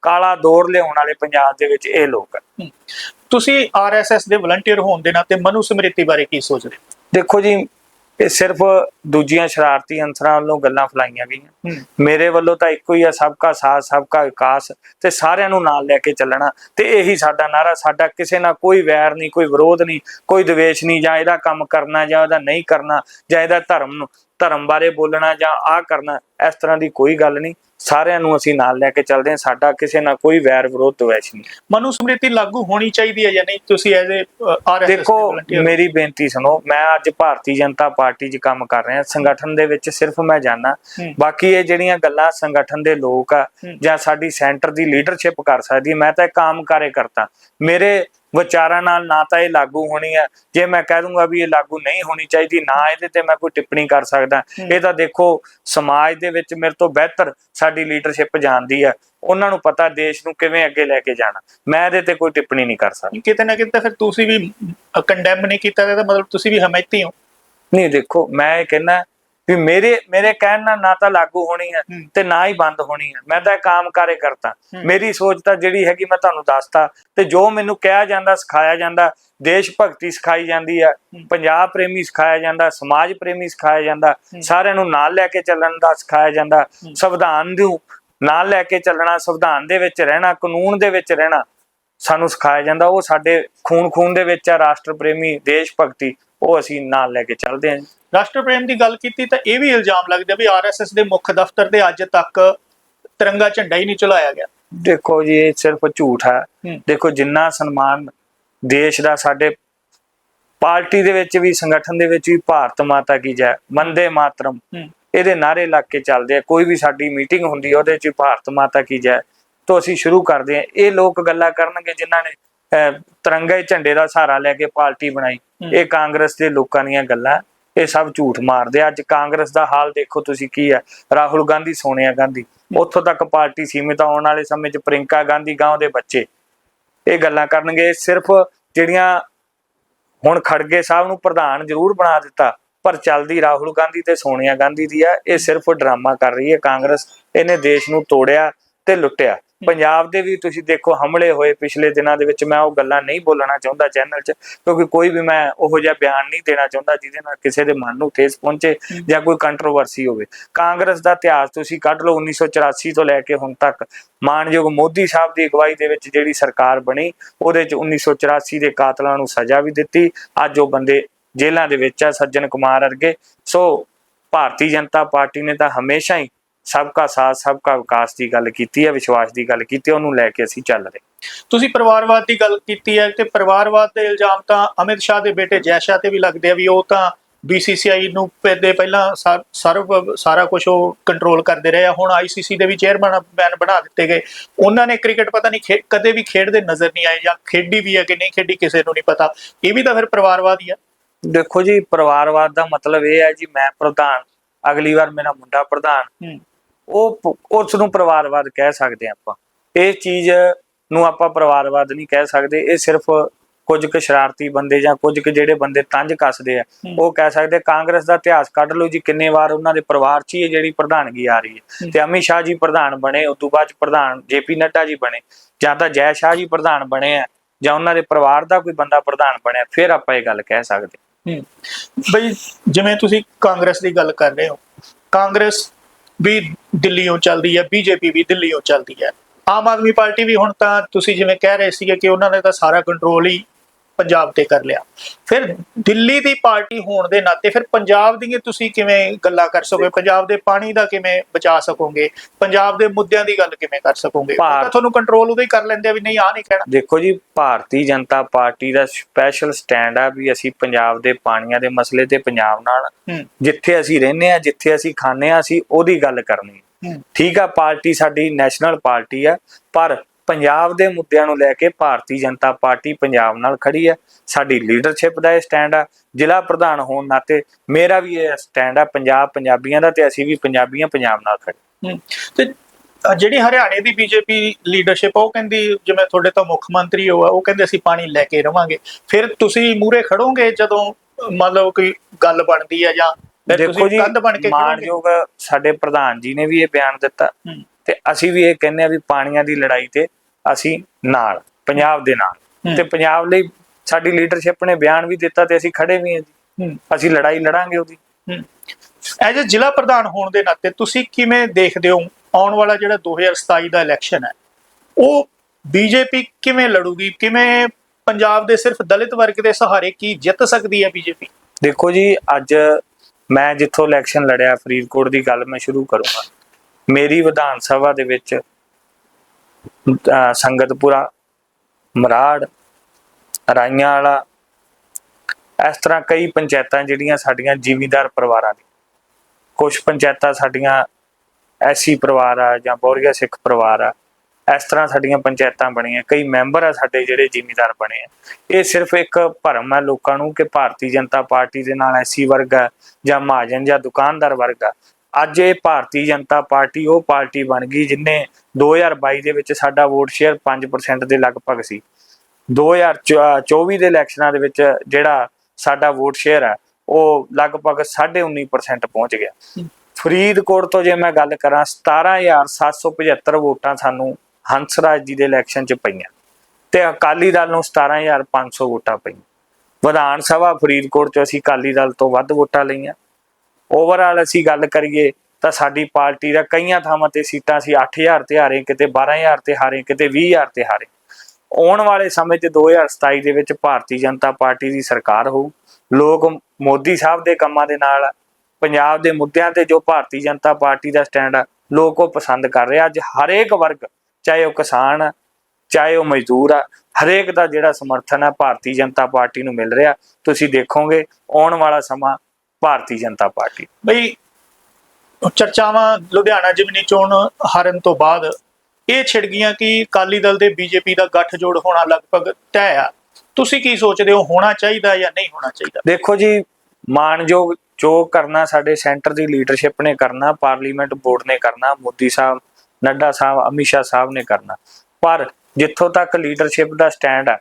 ਕਾਲਾ ਦੌਰ ਲਿਆਉਣ ਵਾਲੇ ਪੰਜਾਬ ਦੇ ਵਿੱਚ ਇਹ ਲੋਕ ਆ। ਤੁਸੀਂ ਆਰਐਸਐਸ ਦੇ ਵਲੰਟੀਅਰ ਹੋਣ ਦੇ ਨਾਤੇ ਮਨੂ ਸਮ੍ਰਿਤੀ ਬਾਰੇ ਕੀ ਸੋਚਦੇ ਹੋ? ਦੇਖੋ ਜੀ ਇਹ ਸਿਰਫ ਦੂਜੀਆਂ ਸ਼ਰਾਰਤੀ ਅੰਸਰਾਂ ਵੱਲੋਂ ਗੱਲਾਂ ਫਲਾਈਆਂ ਗਈਆਂ। ਮੇਰੇ ਵੱਲੋਂ ਤਾਂ ਇੱਕੋ ਹੀ ਆ ਸਭ ਕਾ ਸਾਥ ਸਭ ਕਾ ਵਿਕਾਸ ਤੇ ਸਾਰਿਆਂ ਨੂੰ ਨਾਲ ਲੈ ਕੇ ਚੱਲਣਾ। ਤੇ ਇਹੀ ਸਾਡਾ ਨਾਰਾ ਸਾਡਾ ਕਿਸੇ ਨਾਲ ਕੋਈ ਵੈਰ ਨਹੀਂ ਕੋਈ ਵਿਰੋਧ ਨਹੀਂ ਕੋਈ ਦਵੇਸ਼ ਨਹੀਂ ਜਾਂ ਇਹਦਾ ਕੰਮ ਕਰਨਾ ਜਾਂ ਉਹਦਾ ਨਹੀਂ ਕਰਨਾ ਜਾਂ ਇਹਦਾ ਧਰਮ ਨੂੰ। ਧਰਮ ਬਾਰੇ ਬੋਲਣਾ ਜਾਂ ਆ ਕਰਨਾ ਇਸ ਤਰ੍ਹਾਂ ਦੀ ਕੋਈ ਗੱਲ ਨਹੀਂ। ਸਾਰਿਆਂ ਨੂੰ ਅਸੀਂ ਨਾਲ ਲੈ ਕੇ ਚੱਲਦੇ ਹਾਂ। ਸਾਡਾ ਕਿਸੇ ਨਾਲ ਕੋਈ ਵੈਰ ਵਿਰੋਧ ਦਵੇਸ਼ ਨਹੀਂ। ਮਨੂ ਸਮ੍ਰਿਤੀ ਲਾਗੂ ਹੋਣੀ ਚਾਹੀਦੀ ਹੈ ਜਾਂ ਨਹੀਂ? ਤੁਸੀਂ ਐਜ਼ ਏ ਆਰਐਸਐਸ ਦੇਖੋ ਮੇਰੀ ਬੇਨਤੀ ਸੁਣੋ। ਮੈਂ ਅੱਜ ਭਾਰਤੀ ਜਨਤਾ ਪਾਰਟੀ 'ਚ ਕੰਮ ਕਰ ਰਿਹਾ। ਸੰਗਠਨ ਦੇ ਵਿੱਚ ਸਿਰਫ ਮੈਂ ਜਾਣਾ। ਬਾਕੀ ਇਹ ਜਿਹੜੀਆਂ ਗੱਲਾਂ ਸੰਗਠਨ ਦੇ ਲੋਕ ਆ। ਜਾਂ ਸਾਡੀ ਸੈਂਟਰ ਦੀ ਲੀਡਰਸ਼ਿਪ ਕਰ ਸਕਦੀ ਮੈਂ ਤਾਂ ਇੱਕ ਆਮ ਕਾਰਜਕਰਤਾ ਮੇਰੇ ਵਿਚਾਰਾਂ ਨਾਲ ਨਾ ਤਾਂ ਇਹ ਲਾਗੂ ਹੋਣੀ ਹੈ ਜੇ ਮੈਂ ਕਹਿ ਦੂੰਗਾ ਵੀ ਇਹ ਲਾਗੂ ਨਹੀਂ ਹੋਣੀ ਚਾਹੀਦੀ ਨਾ ਇਹਦੇ ਤੇ ਮੈਂ ਕੋਈ ਟਿੱਪਣੀ ਕਰ ਸਕਦਾ। ਇਹ ਤਾਂ ਦੇਖੋ ਸਮਾਜ ਦੇ ਵਿੱਚ ਮੇਰੇ ਤੋਂ ਬਿਹਤਰ ਸਾਡੀ ਲੀਡਰਸ਼ਿਪ ਜਾਣਦੀ ਹੈ ਉਹਨਾਂ ਨੂੰ ਪਤਾ ਦੇਸ਼ ਨੂੰ ਕਿਵੇਂ ਅੱਗੇ ਲੈ ਕੇ ਜਾਣਾ। ਮੈਂ ਇਹਦੇ ਤੇ ਕੋਈ ਟਿੱਪਣੀ ਨਹੀਂ ਕਰ ਸਕਦਾ। ਕਿਤੇ ਨਾ ਕਿਤੇ ਫਿਰ ਤੁਸੀਂ ਵੀ ਕੰਡੈਮ ਨਹੀਂ ਕੀਤਾ ਤਾਂ ਇਹਦਾ ਮਤਲਬ ਤੁਸੀਂ ਵੀ ਹਮਾਇਤੀ ਹੋ। ਨਹੀਂ ਦੇਖੋ ਮੈਂ ਇਹ ਕਹਿੰਦਾ ਵੀ ਮੇਰੇ ਮੇਰੇ ਕਹਿਣ ਨਾਲ ਨਾ ਤਾਂ ਲਾਗੂ ਹੋਣੀ ਹੈ। ਤੇ ਨਾ ਹੀ ਬੰਦ ਹੋਣੀ ਹੈ। ਮੈਂ ਤਾਂ ਕੰਮ ਕਾਰੇ ਕਰਤਾ। ਮੇਰੀ ਸੋਚ ਤਾਂ ਜਿਹੜੀ ਹੈਗੀ ਮੈਂ ਤੁਹਾਨੂੰ ਦੱਸਤਾ ਤੇ ਜੋ ਮੈਨੂੰ ਕਿਹਾ ਜਾਂਦਾ ਸਿਖਾਇਆ ਜਾਂਦਾ ਦੇਸ਼ ਭਗਤੀ ਸਿਖਾਈ ਜਾਂਦੀ ਹੈ ਪੰਜਾਬ ਪ੍ਰੇਮੀ ਸਿਖਾਇਆ ਜਾਂਦਾ ਸਮਾਜ ਪ੍ਰੇਮੀ ਸਿਖਾਇਆ ਜਾਂਦਾ ਸਾਰਿਆਂ ਨੂੰ ਨਾਲ ਲੈ ਕੇ ਚੱਲਣ ਦਾ ਸਿਖਾਇਆ ਜਾਂਦਾ ਸੰਵਿਧਾਨ ਨੂੰ ਨਾਲ ਲੈ ਕੇ ਚੱਲਣਾ ਸੰਵਿਧਾਨ ਦੇ ਵਿੱਚ ਰਹਿਣਾ ਕਾਨੂੰਨ ਦੇ ਵਿੱਚ ਰਹਿਣਾ ਸਾਨੂੰ ਸਿਖਾਇਆ ਜਾਂਦਾ। ਉਹ ਸਾਡੇ ਖੂਨ ਖੂਨ ਦੇ ਵਿੱਚ ਆ ਰਾਸ਼ਟਰ ਪ੍ਰੇਮੀ ਦੇਸ਼ ਭਗਤੀ ਉਹ ਅਸੀਂ ਨਾਲ ਲੈ ਕੇ ਚੱਲਦੇ ਹਾਂ ਰਾਸ਼ਟਰ ਪ੍ਰੇਮ ਦੀ ਗੱਲ ਕੀਤੀ ਤਾਂ ਇਹ ਵੀ ਇਲਜ਼ਾਮ ਲੱਗਦਾ ਵੀ ਆਰਐਸਐਸ ਦੇ ਮੁੱਖ ਦਫ਼ਤਰ ਤੇ ਅੱਜ ਤੱਕ ਤਿਰੰਗਾ ਝੰਡਾ ਹੀ ਨਹੀਂ ਚਲਾਇਆ ਗਿਆ ਦੇਖੋ ਜੀ ਇਹ ਸਿਰਫ ਝੂਠ ਹੈ। ਦੇਖੋ ਜਿੰਨਾ ਸਨਮਾਨ ਦੇਸ਼ ਦਾ ਸਾਡੇ ਪਾਰਟੀ ਦੇ ਵਿੱਚ ਵੀ ਸੰਗਠਨ ਦੇ ਵਿੱਚ ਵੀ ਭਾਰਤ ਮਾਤਾ ਕੀ ਜੈ ਵੰਦੇ ਮਾਤਰਮ। ਇਹਦੇ ਨਾਰੇ ਲੱਗ ਕੇ ਚੱਲਦੇ ਆ ਕੋਈ ਵੀ ਸਾਡੀ ਮੀਟਿੰਗ ਹੁੰਦੀ ਹੈ ਉਹਦੇ ਚ ਭਾਰਤ ਮਾਤਾ ਕੀ ਜੈ ਤੋਂ ਅਸੀਂ ਸ਼ੁਰੂ ਕਰਦੇ ਆ ਇਹ ਲੋਕ ਗੱਲਾਂ ਕਰਨਗੇ ਜਿਨ੍ਹਾਂ ਨੇ ਤਿਰੰਗੇ ਝੰਡੇ ਦਾ ਸਹਾਰਾ ਲੈ ਕੇ ਪਾਰਟੀ ਬਣਾਈ। ਇਹ ਕਾਂਗਰਸ ਦੇ ਲੋਕਾਂ ਦੀਆਂ ਗੱਲਾਂ ਇਹ ਸਭ ਝੂਠ ਮਾਰਦੇ ਆ। ਅੱਜ ਕਾਂਗਰਸ ਦਾ ਹਾਲ ਦੇਖੋ ਤੁਸੀਂ ਕੀ ਹੈ। ਰਾਹੁਲ ਗਾਂਧੀ, ਸੋਨੀਆ ਗਾਂਧੀ। ਉੱਥੋਂ ਤੱਕ ਪਾਰਟੀ ਸੀਮਿਤ ਆਉਣ ਵਾਲੇ ਸਮੇਂ 'ਚ ਪ੍ਰਿੰਕਾ ਗਾਂਧੀ ਗਾਂ ਦੇ ਬੱਚੇ। ਇਹ ਗੱਲਾਂ ਕਰਨਗੇ। ਸਿਰਫ ਜਿਹੜੀਆਂ ਹੁਣ ਖੜਗੇ ਸਾਹਿਬ ਨੂੰ ਪ੍ਰਧਾਨ ਜ਼ਰੂਰ ਬਣਾ ਦਿੱਤਾ, ਪਰ ਚੱਲਦੀ ਰਾਹੁਲ ਗਾਂਧੀ ਤੇ ਸੋਨੀਆ ਗਾਂਧੀ ਦੀ ਆ ਇਹ ਸਿਰਫ ਡਰਾਮਾ ਕਰ ਰਹੀ ਹੈ। ਕਾਂਗਰਸ ਇਹਨੇ ਦੇਸ਼ ਨੂੰ ਤੋੜਿਆ ਤੇ ਲੁੱਟਿਆ। ਪੰਜਾਬ ਦੇ ਵੀ ਤੁਸੀਂ ਦੇਖੋ ਹਮਲੇ ਹੋਏ ਪਿਛਲੇ ਦਿਨਾਂ ਦੇ ਵਿੱਚ ਮੈਂ ਉਹ ਗੱਲਾਂ ਨਹੀਂ ਬੋਲਣਾ ਚਾਹੁੰਦਾ ਚੈਨਲ 'ਚ ਕਿਉਂਕਿ ਕੋਈ ਵੀ ਮੈਂ ਉਹੋ ਜਿਹਾ ਬਿਆਨ ਨਹੀਂ ਦੇਣਾ ਚਾਹੁੰਦਾ ਜਿਹਦੇ ਨਾਲ ਕਿਸੇ ਦੇ ਮਨ ਨੂੰ ਠੇਸ ਪਹੁੰਚੇ ਜਾਂ ਕੋਈ ਕੰਟਰੋਵਰਸੀ ਹੋਵੇ। ਕਾਂਗਰਸ ਦਾ ਇਤਿਹਾਸ ਤੁਸੀਂ ਕੱਢ ਲਓ 1984 ਤੋਂ ਲੈ ਕੇ ਹੁਣ ਤੱਕ। ਮਾਨਯੋਗ ਮੋਦੀ ਸਾਹਿਬ ਦੀ ਅਗਵਾਈ ਦੇ ਵਿੱਚ ਜਿਹੜੀ ਸਰਕਾਰ ਬਣੀ ਉਹਦੇ 'ਚ 1984 ਦੇ ਕਾਤਲਾਂ ਨੂੰ ਸਜ਼ਾ ਵੀ ਦਿੱਤੀ। ਅੱਜ ਉਹ ਬੰਦੇ ਜੇਲ੍ਹਾਂ ਦੇ ਵਿੱਚ ਆ ਸੱਜਣ ਕੁਮਾਰ ਵਰਗੇ। ਸੋ ਭਾਰਤੀ ਜਨਤਾ ਪਾਰਟੀ ਨੇ ਤਾਂ ਹਮੇਸ਼ਾ ਹੀ ਸਬਕਾ ਸਾਥ ਸਬਕਾ ਵਿਕਾਸ ਦੀ ਗੱਲ ਕੀਤੀ ਹੈ ਵਿਸ਼ਵਾਸ ਦੀ ਗੱਲ ਕੀਤੀ ਹੈ, ਉਹਨੂੰ ਲੈ ਕੇ ਅਸੀਂ ਚੱਲ ਰਹੇ। ਤੁਸੀਂ ਪਰਿਵਾਰਵਾਦ ਦੀ ਗੱਲ ਕੀਤੀ ਹੈ ਤੇ ਪਰਿਵਾਰਵਾਦ ਦੇ ਇਲਜ਼ਾਮ ਤਾਂ ਅਮਿਤ ਸ਼ਾਹ ਦੇ ਬੇਟੇ ਜੈ ਸ਼ਾਹ ਤੇ ਵੀ ਲੱਗਦੇ ਆ ਵੀ ਉਹ ਤਾਂ BCCI ਨੂੰ ਦੇ ਪਹਿਲਾਂ ਸਰਵ ਸਾਰਾ ਕੁਝ ਉਹ ਕੰਟਰੋਲ ਕਰਦੇ ਰਹੇ ਆ। ਹੁਣ ICC ਦੇ ਵੀ ਚੇਅਰਮੈਨ ਬੈਨ ਬਣਾ ਦਿੱਤੇ ਗਏ। ਉਹਨਾਂ ਨੇ ਕ੍ਰਿਕਟ ਪਤਾ ਨਹੀਂ ਕਦੇ ਵੀ ਖੇਡਦੇ ਨਜ਼ਰ ਨਹੀਂ ਆਏ ਜਾਂ ਖੇਡੀ ਵੀ ਹੈ ਕਿ ਨਹੀਂ ਖੇਡੀ ਕਿਸੇ ਨੂੰ ਨਹੀਂ ਪਤਾ। ਇਹ ਵੀ ਤਾਂ ਫਿਰ ਪਰਿਵਾਰਵਾਦ ਹੀ ਆ। ਦੇਖੋ ਜੀ ਪਰਿਵਾਰਵਾਦ ਦਾ ਮਤਲਬ ਇਹ ਹੈ ਜੀ ਮੈਂ ਪ੍ਰਧਾਨ ਅਗਲੀ ਵਾਰ ਮੇਰਾ ਮੁੰਡਾ ਪ੍ਰਧਾਨ। ਉਹ ਉਸ ਨੂੰ ਪਰਿਵਾਰਵਾਦ ਕਹਿ ਸਕਦੇ ਆਪਾਂ। ਇਹ ਚੀਜ਼ ਨੂੰ ਆਪਾਂ ਪਰਿਵਾਰਵਾਦ ਨਹੀਂ ਕਹਿ ਸਕਦੇ। ਇਹ ਸਿਰਫ ਕੁਝ ਕੁ ਸ਼ਰਾਰਤੀ ਬੰਦੇ ਜਾਂ ਕੁਝ ਕੁ ਜਿਹੜੇ ਬੰਦੇ ਤੰਜ ਕੱਸਦੇ ਆ। ਉਹ ਕਹਿ ਸਕਦੇ ਕਾਂਗਰਸ ਦਾ ਇਤਿਹਾਸ ਕੱਢ ਲਓ ਜੀ ਕਿੰਨੇ ਵਾਰ ਉਹਨਾਂ ਦੇ ਪਰਿਵਾਰ 'ਚ ਹੀ ਜਿਹੜੀ ਪ੍ਰਧਾਨਗੀ ਆ ਰਹੀ ਹੈ। ਤੇ ਅਮਿਤ ਸ਼ਾਹ ਜੀ ਪ੍ਰਧਾਨ ਬਣੇ ਉਸ ਤੋਂ ਬਾਅਦ ਪ੍ਰਧਾਨ ਜੇਪੀ ਨੱਡਾ ਜੀ ਬਣੇ ਜਾਂ ਤਾਂ ਜੈ ਸ਼ਾਹ ਜੀ ਪ੍ਰਧਾਨ ਬਣੇ ਆ ਜਾਂ ਉਹਨਾਂ ਦੇ ਪਰਿਵਾਰ ਦਾ ਕੋਈ ਬੰਦਾ ਪ੍ਰਧਾਨ ਬਣਿਆ ਫਿਰ ਆਪਾਂ ਇਹ ਗੱਲ ਕਹਿ ਸਕਦੇ ਹੂੰ। ਬਈ ਜਿਵੇਂ ਤੁਸੀਂ ਕਾਂਗਰਸ ਦੀ ਗੱਲ ਕਰ ਰਹੇ ਹੋ ਕਾਂਗਰਸ ਵੀ ਦਿੱਲੀੋਂ ਚੱਲਦੀ ਹੈ, ਬੀਜੇਪੀ ਵੀ ਦਿੱਲੀੋਂ ਚੱਲਦੀ ਹੈ। ਆਮ ਆਦਮੀ ਪਾਰਟੀ ਵੀ ਹੁਣ ਤਾਂ ਤੁਸੀਂ ਜਿਵੇਂ ਕਹਿ ਰਹੇ ਸੀਗੇ ਕਿ ਉਹਨਾਂ ਨੇ ਤਾਂ ਸਾਰਾ ਕੰਟਰੋਲ ਹੀ ਪੰਜਾਬ ਤੇ ਕਰ ਲਿਆ। ਫਿਰ ਦਿੱਲੀ ਦੀ ਪਾਰਟੀ ਹੋਣ ਦੇ ਨਾਤੇ ਫਿਰ ਪੰਜਾਬ ਦੀਆਂ ਤੁਸੀਂ ਕਿਵੇਂ ਗੱਲਾਂ ਕਰ ਸਕੋਗੇ? ਪੰਜਾਬ ਦੇ ਪਾਣੀ ਦਾ ਕਿਵੇਂ ਬਚਾ ਸਕੋਗੇ? ਪੰਜਾਬ ਦੇ ਮੁੱਦਿਆਂ ਦੀ ਗੱਲ ਕਿਵੇਂ ਕਰ ਸਕੋਗੇ? ਉਹ ਤਾਂ ਤੁਹਾਨੂੰ ਕੰਟਰੋਲ ਉਦੋਂ ਹੀ ਕਰ ਲੈਂਦੇ ਆ ਵੀ ਨਹੀਂ ਆ ਨਹੀਂ ਕਹਿਣਾ। ਦੇਖੋ ਜੀ ਭਾਰਤੀ ਜਨਤਾ ਪਾਰਟੀ ਦਾ ਸਪੈਸ਼ਲ ਸਟੈਂਡ ਆ ਵੀ ਅਸੀਂ ਪੰਜਾਬ ਦੇ ਪਾਣੀਆਂ ਦੇ ਮਸਲੇ ਤੇ ਪੰਜਾਬ ਨਾਲ ਜਿੱਥੇ ਅਸੀਂ ਰਹਿੰਦੇ ਆ ਜਿੱਥੇ ਅਸੀਂ ਖਾਂਦੇ ਆ ਅਸੀਂ ਉਹਦੀ ਗੱਲ ਕਰਨੀ। ਠੀਕ ਆ ਪਾਰਟੀ ਸਾਡੀ ਨੈਸ਼ਨਲ ਪਾਰਟੀ ਆ ਪਰ ਪੰਜਾਬ ਦੇ ਮੁੱਦਿਆਂ ਨੂੰ ਲੈ ਕੇ ਭਾਰਤੀ ਜਨਤਾ ਪਾਰਟੀ ਪੰਜਾਬ ਨਾਲ ਖੜੀ ਆ ਸਾਡੀ ਲੀਡਰਸ਼ਿਪ ਦਾ ਇਹ ਸਟੈਂਡ ਆ। ਜ਼ਿਲ੍ਹਾ ਪ੍ਰਧਾਨ ਹੋਣ ਨਾਤੇ ਮੇਰਾ ਵੀ ਇਹ ਸਟੈਂਡ ਆ। ਪੰਜਾਬ ਪੰਜਾਬੀਆਂ ਦਾ ਤੇ ਅਸੀਂ ਵੀ ਪੰਜਾਬੀਆਂ ਪੰਜਾਬ ਨਾਲ ਖੜੇ। ਤੇ ਜਿਹੜੀ ਹਰਿਆਣੇ ਦੀ ਬੀਜੇਪੀ ਲੀਡਰਸ਼ਿਪ ਉਹ ਕਹਿੰਦੀ ਜਿਵੇਂ ਤੁਹਾਡੇ ਤਾਂ ਮੁੱਖ ਮੰਤਰੀ ਹੋ ਆ ਉਹ ਕਹਿੰਦੇ ਅਸੀਂ ਪਾਣੀ ਲੈ ਕੇ ਰਵਾਂਗੇ। ਫਿਰ ਤੁਸੀਂ ਮੂਰੇ ਖੜੋਗੇ ਜਦੋਂ ਮਤਲਬ ਕੋਈ ਗੱਲ ਬਣਦੀ ਹੈ ਜਾਂ ਫਿਰ ਦੇਖੋ ਤੁਸੀਂ ਜੀ ਕੰਧ ਬਣ ਕੇ ਮਾਨਯੋਗ ਸਾਡੇ ਪ੍ਰਧਾਨ ਜੀ ਨੇ ਵੀ ਇਹ ਬਿਆਨ ਦਿੱਤਾ। ਤੇ ਅਸੀਂ ਵੀ ਇਹ ਕਹਿੰਦੇ ਆ ਵੀ ਪਾਣੀਆਂ ਦੀ ਲੜਾਈ ਤੇ ਅਸੀਂ ਨਾਲ ਪੰਜਾਬ ਦੇ ਨਾਲ। ਤੇ ਪੰਜਾਬ ਲਈ ਸਾਡੀ ਲੀਡਰਸ਼ਿਪ ਨੇ ਬਿਆਨ ਵੀ ਦਿੱਤਾ ਤੇ ਅਸੀਂ ਖੜੇ ਵੀ ਹਾਂ ਜੀ। ਅਸੀਂ ਲੜਾਈ ਲੜਾਂਗੇ ਉਹਦੀ। ਐਜ਼ ਅ ਜ਼ਿਲ੍ਹਾ ਪ੍ਰਧਾਨ ਹੋਣ ਦੇ ਨਾਤੇ ਤੁਸੀਂ ਕਿਵੇਂ ਦੇਖਦੇ ਹੋ? ਆਉਣ ਵਾਲਾ ਜਿਹੜਾ 2027 ਦਾ ਇਲੈਕਸ਼ਨ ਹੈ ਉਹ ਬੀਜੇਪੀ ਕਿਵੇਂ ਲੜੂਗੀ? ਕਿਵੇਂ ਪੰਜਾਬ ਦੇ ਸਿਰਫ ਦਲਿਤ ਵਰਗ ਦੇ ਸਹਾਰੇ ਕੀ ਜਿੱਤ ਸਕਦੀ ਹੈ ਬੀਜੇਪੀ ਦੇਖੋ ਜੀ ਅੱਜ ਮੈਂ ਜਿੱਥੋਂ ਇਲੈਕਸ਼ਨ ਲੜਿਆ ਫਰੀਦਕੋਟ ਦੀ ਗੱਲ ਮੈਂ ਸ਼ੁਰੂ ਕਰੂੰਗਾ। ਮੇਰੀ ਵਿਧਾਨ ਸਭਾ ਦੇ ਵਿੱਚ ਸੰਗਤਪੁਰਾ, ਮਰਾੜ ਰਾਈਆਂ ਵਾਲਾ ਇਸ ਤਰ੍ਹਾਂ ਕਈ ਪੰਚਾਇਤਾਂ ਜਿਹੜੀਆਂ ਸਾਡੀਆਂ ਜ਼ਿਮੀਦਾਰ ਪਰਿਵਾਰਾਂ ਦੀ ਕੁਝ ਪੰਚਾਇਤਾਂ ਸਾਡੀਆਂ ਐਸੀ ਪਰਿਵਾਰ ਆ ਜਾਂ ਬੋਰੀਆ ਸਿੱਖ ਪਰਿਵਾਰ ਆ, ਇਸ ਤਰ੍ਹਾਂ ਸਾਡੀਆਂ ਪੰਚਾਇਤਾਂ ਬਣੀਆਂ, ਕਈ ਮੈਂਬਰ ਆ ਸਾਡੇ ਜਿਹੜੇ ਜ਼ਿਮੀਦਾਰ ਬਣੇ ਆ। ਇਹ ਸਿਰਫ ਇੱਕ ਭਰਮ ਹੈ ਲੋਕਾਂ ਨੂੰ ਕਿ ਭਾਰਤੀ ਜਨਤਾ ਪਾਰਟੀ ਦੇ ਨਾਲ ਐਸੀ ਵਰਗ ਆ ਜਾਂ ਮਹਾਜਨ ਜਾਂ ਦੁਕਾਨਦਾਰ ਵਰਗ ਆ ਅੱਜ ਇਹ ਭਾਰਤੀ ਜਨਤਾ ਪਾਰਟੀ ਉਹ ਪਾਰਟੀ ਬਣ ਗਈ ਜਿਨੇ 2022 ਦੇ ਵਿੱਚ ਸਾਡਾ ਵੋਟ ਸ਼ੇਅਰ 5% ਦੇ ਲਗਭਗ ਸੀ। 2024 ਦੇ ਇਲੈਕਸ਼ਨਾਂ ਦੇ ਵਿੱਚ ਜਿਹੜਾ ਸਾਡਾ ਵੋਟ ਸ਼ੇਅਰ ਹੈ ਉਹ ਲਗਭਗ 19.5% ਪਹੁੰਚ ਗਿਆ। ਫਰੀਦਕੋਟ ਤੋਂ ਜੇ ਮੈਂ ਗੱਲ ਕਰਾਂ 17775 ਵੋਟਾਂ ਸਾਨੂੰ ਹੰਸਰਾਜ ਜੀ ਦੇ ਇਲੈਕਸ਼ਨ 'ਚ ਪਈਆਂ ਤੇ ਅਕਾਲੀ ਦਲ ਨੂੰ 17500 ਵੋਟਾਂ ਪਈਆਂ। ਵਿਧਾਨ ਸਭਾ ਫਰੀਦਕੋਟ 'ਚ ਅਸੀਂ ਅਕਾਲੀ ਦਲ ਤੋਂ ਵੱਧ ਵੋਟਾਂ ਲਈਆਂ। ਓਵਰਆਲ ਅਸੀਂ ਗੱਲ ਕਰੀਏ ਤਾਂ ਸਾਡੀ ਪਾਰਟੀ ਦਾ ਕਈਆਂ ਥਾਵਾਂ ਤੇ ਸੀਟਾਂ ਸੀ 8000 ਤੇ ਹਾਰੇ, ਕਿਤੇ 12000 ਤੇ ਹਾਰੇ, ਕਿਤੇ 20000 ਤੇ ਹਾਰੇ। ਆਉਣ ਵਾਲੇ ਸਮੇਂ 'ਚ 2027 ਦੇ ਵਿੱਚ ਭਾਰਤੀ ਜਨਤਾ ਪਾਰਟੀ ਦੀ ਸਰਕਾਰ ਹੋਊ। ਲੋਕ ਮੋਦੀ ਸਾਹਿਬ ਦੇ ਕੰਮਾਂ ਦੇ ਨਾਲ, ਪੰਜਾਬ ਦੇ ਮੁੱਦਿਆਂ ਤੇ ਜੋ ਭਾਰਤੀ ਜਨਤਾ ਪਾਰਟੀ ਦਾ ਸਟੈਂਡ ਆ, ਲੋਕ ਉਹ ਪਸੰਦ ਕਰ ਰਹੇ ਅੱਜ ਹਰੇਕ ਵਰਗ, ਚਾਹੇ ਉਹ ਕਿਸਾਨ ਆ, ਚਾਹੇ ਉਹ ਮਜ਼ਦੂਰ ਆ, ਹਰੇਕ ਦਾ ਜਿਹੜਾ ਸਮਰਥਨ ਆ, ਭਾਰਤੀ ਜਨਤਾ ਪਾਰਟੀ ਨੂੰ ਮਿਲ ਰਿਹਾ। ਤੁਸੀਂ ਦੇਖੋਗੇ, ਆਉਣ ਵਾਲਾ ਸਮਾਂ ਭਾਰਤੀ ਜਨਤਾ ਪਾਰਟੀ। ਬਈ ਚਰਚਾਵਾਂ ਲੁਧਿਆਣਾ ਜਿਮਨੀ ਚੋਣ ਹਾਰਨ ਤੋਂ ਬਾਅਦ ਇਹ ਛਿੜ ਗਈਆਂ ਕਿ ਅਕਾਲੀ ਦਲ ਦੇ ਬੀਜੇਪੀ ਦਾ ਗੱਠਜੋੜ ਹੋਣਾ ਲਗਭਗ ਤੈਅ ਆ। ਤੁਸੀਂ ਕੀ ਸੋਚਦੇ ਹੋ ਹੋਣਾ ਚਾਹੀਦਾ ਜਾਂ ਨਹੀਂ ਹੋਣਾ ਚਾਹੀਦਾ? ਦੇਖੋ ਜੀ ਮਾਨਯੋਗ ਜੋ ਕਰਨਾ ਸਾਡੇ ਸੈਂਟਰ ਦੀ ਲੀਡਰਸ਼ਿਪ ਨੇ ਕਰਨਾ ਪਾਰਲੀਮੈਂਟ ਬੋਰਡ ਨੇ ਕਰਨਾ ਮੋਦੀ ਸਾਹਿਬ ਨੱਡਾ ਸਾਹਿਬ ਅਮਿਤ ਸ਼ਾਹ ਸਾਹਿਬ ਨੇ ਕਰਨਾ। ਪਰ ਜਿੱਥੋਂ ਤੱਕ ਲੀਡਰਸ਼ਿਪ ਦਾ ਸਟੈਂਡ ਹੈ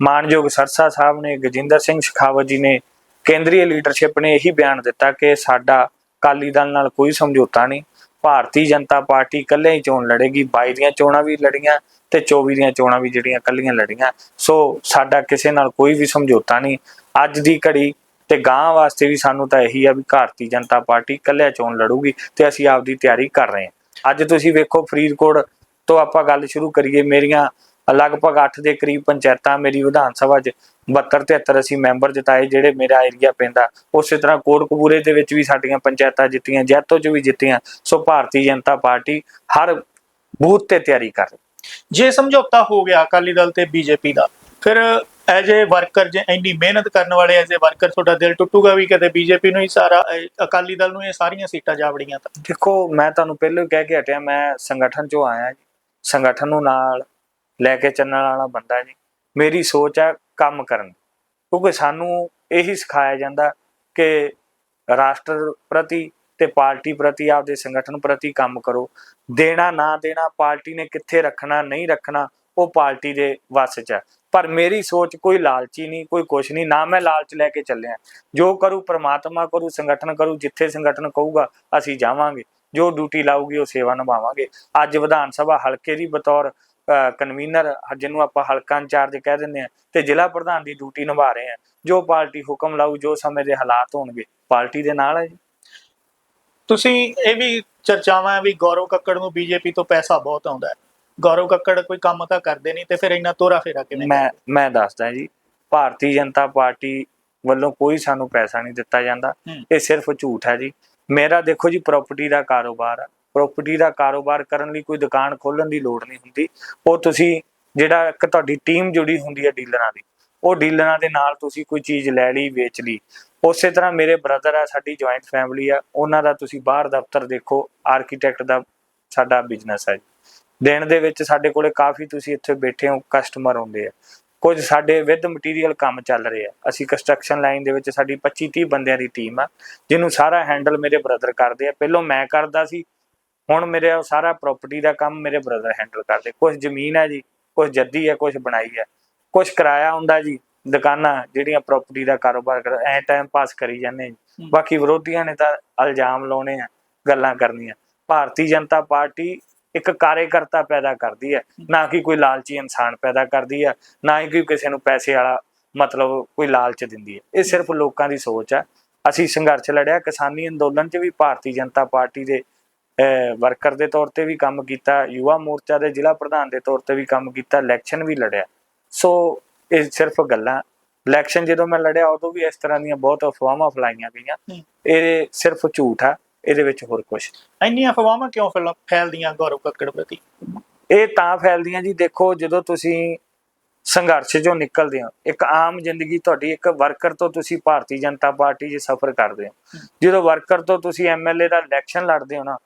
ਮਾਨਯੋਗ ਸਰਸਾ ਸਾਹਿਬ ਨੇ ਗਜਿੰਦਰ ਸਿੰਘ ਸ਼ਖਾਵਤ ਜੀ ਨੇ ਕੇਂਦਰੀ ਲੀਡਰਸ਼ਿਪ ਨੇ ਇਹੀ ਬਿਆਨ ਦਿੱਤਾ ਕਿ ਸਾਡਾ ਅਕਾਲੀ ਦਲ ਨਾਲ ਕੋਈ ਸਮਝੌਤਾ ਨਹੀਂ। ਭਾਰਤੀ ਜਨਤਾ ਪਾਰਟੀ ਇਕੱਲੇ ਹੀ ਚੋਣ ਲੜੇਗੀ। 22 ਦੀਆਂ ਚੋਣਾਂ ਵੀ ਲੜੀਆਂ ਤੇ 24 ਦੀਆਂ ਚੋਣਾਂ ਵੀ ਜਿਹੜੀਆਂ ਇਕੱਲੀਆਂ ਲੜੀਆਂ। ਸੋ ਸਾਡਾ ਕਿਸੇ ਨਾਲ ਕੋਈ ਵੀ ਸਮਝੌਤਾ ਨਹੀਂ। ਅੱਜ ਦੀ ਘੜੀ ਤੇ ਗਾਂ ਵਾਸਤੇ ਵੀ ਸਾਨੂੰ ਤਾਂ ਇਹੀ ਆ ਵੀ ਭਾਰਤੀ ਜਨਤਾ ਪਾਰਟੀ ਇਕੱਲੇ ਚੋਣ ਲੜੂਗੀ ਤੇ ਅਸੀਂ ਆਪਦੀ ਤਿਆਰੀ ਕਰ ਰਹੇ ਹਾਂ। ਅੱਜ ਤੁਸੀਂ ਵੇਖੋ ਫਰੀਦਕੋਟ ਤੋਂ ਆਪਾਂ ਗੱਲ ਸ਼ੁਰੂ ਕਰੀਏ। ਮੇਰੀਆਂ ਲਗਭਗ 8 ਦੇ ਕਰੀਬ ਪੰਚਾਇਤਾਂ ਮੇਰੀ ਵਿਧਾਨ ਸਭਾ 'ਚ 72 73 ਅਸੀਂ ਮੈਂਬਰ ਜਿਤਾਏ ਜਿਹੜੇ ਮੇਰਾ ਏਰੀਆ ਪੈਂਦਾ। ਉਸੇ ਤਰ੍ਹਾਂ ਕੋਟਕਪੂਰੇ ਦੇ ਵਿੱਚ ਵੀ ਸਾਡੀਆਂ ਪੰਚਾਇਤਾਂ ਜਿੱਤੀਆਂ ਜੈਤੋ 'ਚ ਵੀ ਜਿੱਤੀਆਂ। ਸੋ ਭਾਰਤੀ ਜਨਤਾ ਪਾਰਟੀ ਹਰ ਬੂਥ ਤੇ ਤਿਆਰੀ ਕਰ ਜੇ ਸਮਝੌਤਾ ਹੋ ਗਿਆ ਅਕਾਲੀ ਦਲ ਤੇ ਬੀਜੇਪੀ ਦਾ ਫਿਰ ਐਜ ਏ ਵਰਕਰ ਜੇ ਇੰਨੀ ਮਿਹਨਤ ਕਰਨ ਵਾਲੇ ਐਜ ਏ ਵਰਕਰ ਤੁਹਾਡਾ ਦਿਲ ਟੁੱਟੂਗਾ ਵੀ ਕਿਤੇ ਬੀਜੇਪੀ ਨੂੰ ਹੀ ਸਾਰਾ ਅਕਾਲੀ ਦਲ ਨੂੰ ਇਹ ਸਾਰੀਆਂ ਸੀਟਾਂ ਜਾਵੜੀਆਂ ਤਾਂ? ਦੇਖੋ ਮੈਂ ਤੁਹਾਨੂੰ ਪਹਿਲਾਂ ਹੀ ਕਹਿ ਕੇ ਹਟਿਆ ਮੈਂ ਸੰਗਠਨ 'ਚੋਂ ਆਇਆ ਜੀ। ਸੰਗਠਨ ਨੂੰ ਨਾਲ ਲੈ ਕੇ ਚੱਲਣ ਵਾਲਾ ਬੰਦਾ ਜੀ। ਮੇਰੀ ਸੋਚ ਹੈ ਕੰਮ ਕਰਨ ਕਿਉਂਕਿ ਸਾਨੂੰ ਇਹੀ ਸਿਖਾਇਆ ਜਾਂਦਾ ਕਿ ਰਾਸ਼ਟਰ ਪ੍ਰਤੀ ਤੇ ਪਾਰਟੀ ਪ੍ਰਤੀ, ਆਪਦੇ ਸੰਗਠਨ ਪ੍ਰਤੀ ਕੰਮ ਕਰੋ। ਦੇਣਾ, ਨਾ ਦੇਣਾ, ਪਾਰਟੀ ਨੇ ਕਿੱਥੇ ਰੱਖਣਾ, ਨਹੀਂ ਰੱਖਣਾ, ਉਹ ਪਾਰਟੀ ਦੇ ਵੱਸ 'ਚ ਹੈ ਪਰ ਮੇਰੀ ਸੋਚ ਕੋਈ ਲਾਲਚੀ ਨਹੀਂ, ਕੋਈ ਕੁਛ ਨਹੀਂ, ਨਾ ਮੈਂ ਲਾਲਚ ਲੈ ਕੇ ਚੱਲਿਆ। ਜੋ ਕਰੂ, ਪ੍ਰਮਾਤਮਾ ਕਰੂ, ਸੰਗਠਨ ਕਰੂ, ਜਿੱਥੇ ਸੰਗਠਨ ਕਹੂਗਾ, ਅਸੀਂ ਜਾਵਾਂਗੇ। ਜੋ ਡਿਊਟੀ ਲਾਊਗੀ, ਉਹ ਸੇਵਾ ਨਿਭਾਵਾਂਗੇ। ਅੱਜ ਵਿਧਾਨ ਸਭਾ ਹਲਕੇ ਦੀ ਬਤੌਰ ਕਨਵੀਨਰ ਜਿਹਨੂੰ ਆਪਾਂ ਹਲਕਾ ਇੰਚਾਰਜ ਕਹਿ ਦਿੰਦੇ ਆ ਤੇ ਜ਼ਿਲ੍ਹਾ ਪ੍ਰਧਾਨ ਦੀ ਡਿਊਟੀ ਨਿਭਾ ਰਹੇ ਆ। ਜੋ ਪਾਰਟੀ ਹੁਕਮ ਲਾਊ ਜੋ ਸਮੇਂ ਦੇ ਹਾਲਾਤ ਹੋਣਗੇ ਪਾਰਟੀ ਦੇ ਨਾਲ ਹੈ ਜੀ। ਤੁਸੀਂ ਇਹ ਵੀ ਚਰਚਾਵਾਂ ਵੀ ਗੌਰਵ ਕੱਕੜ ਨੂੰ ਬੀਜੇਪੀ ਤੋਂ ਪੈਸਾ ਬਹੁਤ ਆਉਂਦਾ ਹੈ। ਗੌਰਵ ਕੱਕੜ ਕੋਈ ਕੰਮ ਤਾਂ ਕਰਦੇ ਨਹੀਂ ਤੇ ਫਿਰ ਇੰਨਾ ਤੋਰਾ ਫੇਰਾ ਕਿਵੇਂ ਮੈਂ ਮੈਂ ਦੱਸਦਾ ਜੀ ਭਾਰਤੀ ਜਨਤਾ ਪਾਰਟੀ ਵੱਲੋਂ ਕੋਈ ਸਾਨੂੰ ਪੈਸਾ ਨਹੀਂ ਦਿੱਤਾ ਜਾਂਦਾ। ਇਹ ਸਿਰਫ ਝੂਠ ਹੈ ਜੀ। ਮੇਰਾ ਦੇਖੋ ਜੀ ਪ੍ਰਾਪਰਟੀ ਦਾ ਕਾਰੋਬਾਰ ਹੈ ਪ੍ਰਾਪਰਟੀ ਦਾ ਕਾਰੋਬਾਰ ਕਰਨ ਲਈ ਕੋਈ ਦੁਕਾਨ ਖੋਲਣ ਦੀ ਲੋੜ ਨਹੀਂ ਹੁੰਦੀ। ਉਹ ਤੁਸੀਂ ਜਿਹੜਾ ਇੱਕ ਤੁਹਾਡੀ ਟੀਮ ਜੁੜੀ ਹੁੰਦੀ ਹੈ ਡੀਲਰਾਂ ਦੀ, ਉਹ ਡੀਲਰਾਂ ਦੇ ਨਾਲ ਤੁਸੀਂ ਕੋਈ ਚੀਜ਼ ਲੈ ਲਈ, ਵੇਚ ਲਈ। ਉਸੇ ਤਰ੍ਹਾਂ ਮੇਰੇ ਬ੍ਰਦਰ ਆ, ਸਾਡੀ ਜੁਆਇੰਟ ਫੈਮਿਲੀ ਆ, ਉਹਨਾਂ ਦਾ ਤੁਸੀਂ ਬਾਹਰ ਦਫ਼ਤਰ ਦੇਖੋ ਆਰਕੀਟੈਕਟ ਦਾ ਸਾਡਾ ਬਿਜ਼ਨਸ ਹੈ ਦਿਨ ਦੇ ਵਿੱਚ ਸਾਡੇ ਕੋਲੇ ਕਾਫੀ ਤੁਸੀਂ ਇੱਥੇ ਬੈਠੇ ਹੋ ਕਸਟਮਰ ਆਉਂਦੇ ਆ। ਕੁਝ ਸਾਡੇ ਵਿਦ ਮਟੀਰੀਅਲ ਕੰਮ ਚੱਲ ਰਹੇ ਆ। ਅਸੀਂ ਕੰਸਟਰਕਸ਼ਨ ਲਾਈਨ ਦੇ ਵਿੱਚ ਸਾਡੀ 25 30 ਬੰਦਿਆਂ ਦੀ ਟੀਮ ਆ, ਜਿਹਨੂੰ ਸਾਰਾ ਹੈਂਡਲ ਮੇਰੇ ਬ੍ਰਦਰ ਕਰਦੇ ਆ। ਪਹਿਲਾਂ ਮੈਂ ਕਰਦਾ ਸੀ ਹੁਣ ਮੇਰੇ ਸਾਰਾ ਪ੍ਰਾਪਰਟੀ ਦਾ ਕੰਮ ਮੇਰੇ ਬ੍ਰਦਰ ਹੈਂਡਲ ਕਰਦੇ। ਕੁਝ ਜ਼ਮੀਨ ਹੈ ਜੀ ਕੁਝ ਜੱਦੀ ਹੈ ਕੁਝ ਬਣਾਈ ਹੈ ਕੁਝ ਕਿਰਾਇਆ ਹੁੰਦਾ ਜੀ ਦੁਕਾਨਾਂ ਜਿਹੜੀਆਂ ਪ੍ਰਾਪਰਟੀ ਦਾ ਕਾਰੋਬਾਰ ਕਰ ਐ ਟਾਈਮ ਪਾਸ ਕਰੀ ਜਾਂਦੇ। ਬਾਕੀ ਵਿਰੋਧੀਆਂ ਨੇ ਤਾਂ ਇਲਜ਼ਾਮ ਲਾਉਣੇ ਆ ਗੱਲਾਂ ਕਰਨੀਆਂ। ਭਾਰਤੀ ਜਨਤਾ ਪਾਰਟੀ ਇੱਕ ਕਾਰਜਕਰਤਾ ਪੈਦਾ ਕਰਦੀ ਹੈ। ਨਾ ਕਿ ਕੋਈ ਲਾਲਚੀ ਇਨਸਾਨ ਪੈਦਾ ਕਰਦੀ ਹੈ ਨਾ ਹੀ ਕੋਈ ਕਿਸੇ ਨੂੰ ਪੈਸੇ ਵਾਲਾ ਮਤਲਬ ਕੋਈ ਲਾਲਚ ਦਿੰਦੀ ਹੈ ਇਹ ਸਿਰਫ ਲੋਕਾਂ ਦੀ ਸੋਚ ਹੈ ਅਸੀਂ ਸੰਘਰਸ਼ ਲੜਿਆ। ਕਿਸਾਨੀ ਅੰਦੋਲਨ 'ਚ ਵੀ ਭਾਰਤੀ ਜਨਤਾ ਪਾਰਟੀ ਦੇ ਵਰਕਰ ਦੇ ਤੌਰ ਤੇ ਵੀ ਕੰਮ ਕੀਤਾ ਯੁਵਾ ਮੋਰਚਾ ਦੇ ਜ਼ਿਲ੍ਹਾ ਪ੍ਰਧਾਨ ਦੇ ਤੌਰ ਤੇ ਵੀ ਕੰਮ ਕੀਤਾ ਇਲੈਕਸ਼ਨ ਵੀ ਲੜਿਆ। ਸੋ ਇਹ ਸਿਰਫ ਗੱਲਾਂ। ਇਲੈਕਸ਼ਨ ਜਦੋਂ ਮੈਂ ਲੜਿਆ ਉਦੋਂ ਵੀ ਇਸ ਤਰ੍ਹਾਂ ਦੀਆਂ ਬਹੁਤ ਅਫਵਾਹਾਂ ਫੈਲਾਈਆਂ ਗਈਆਂ। ਇਹ ਸਿਰਫ ਝੂਠ ਆ ਇਹਦੇ ਵਿੱਚ ਹੋਰ ਕੁਝ ਇੰਨੀਆਂ ਅਫਵਾਹਾਂ ਕਿਉਂ ਫੈਲ- ਫੈਲਦੀਆਂ ਗੌਰਵ ਕੱਕੜ ਪ੍ਰਤੀ? ਇਹ ਤਾਂ ਫੈਲਦੀਆਂ ਜੀ ਦੇਖੋ ਜਦੋਂ ਤੁਸੀਂ ਸੰਘਰਸ਼ ਚੋਂ ਨਿਕਲਦੇ ਹੋ ਇੱਕ ਆਮ ਜ਼ਿੰਦਗੀ ਤੁਹਾਡੀ ਇੱਕ ਵਰਕਰ ਤੋਂ ਤੁਸੀਂ ਭਾਰਤੀ ਜਨਤਾ ਪਾਰਟੀ 'ਚ ਸਫ਼ਰ ਕਰਦੇ ਹੋ। ਜਦੋਂ ਵਰਕਰ ਤੋਂ ਤੁਸੀਂ ਐਮਐਲਏ ਦਾ ਇਲੈਕਸ਼ਨ ਲੜਦੇ ਹੋ ਨਾ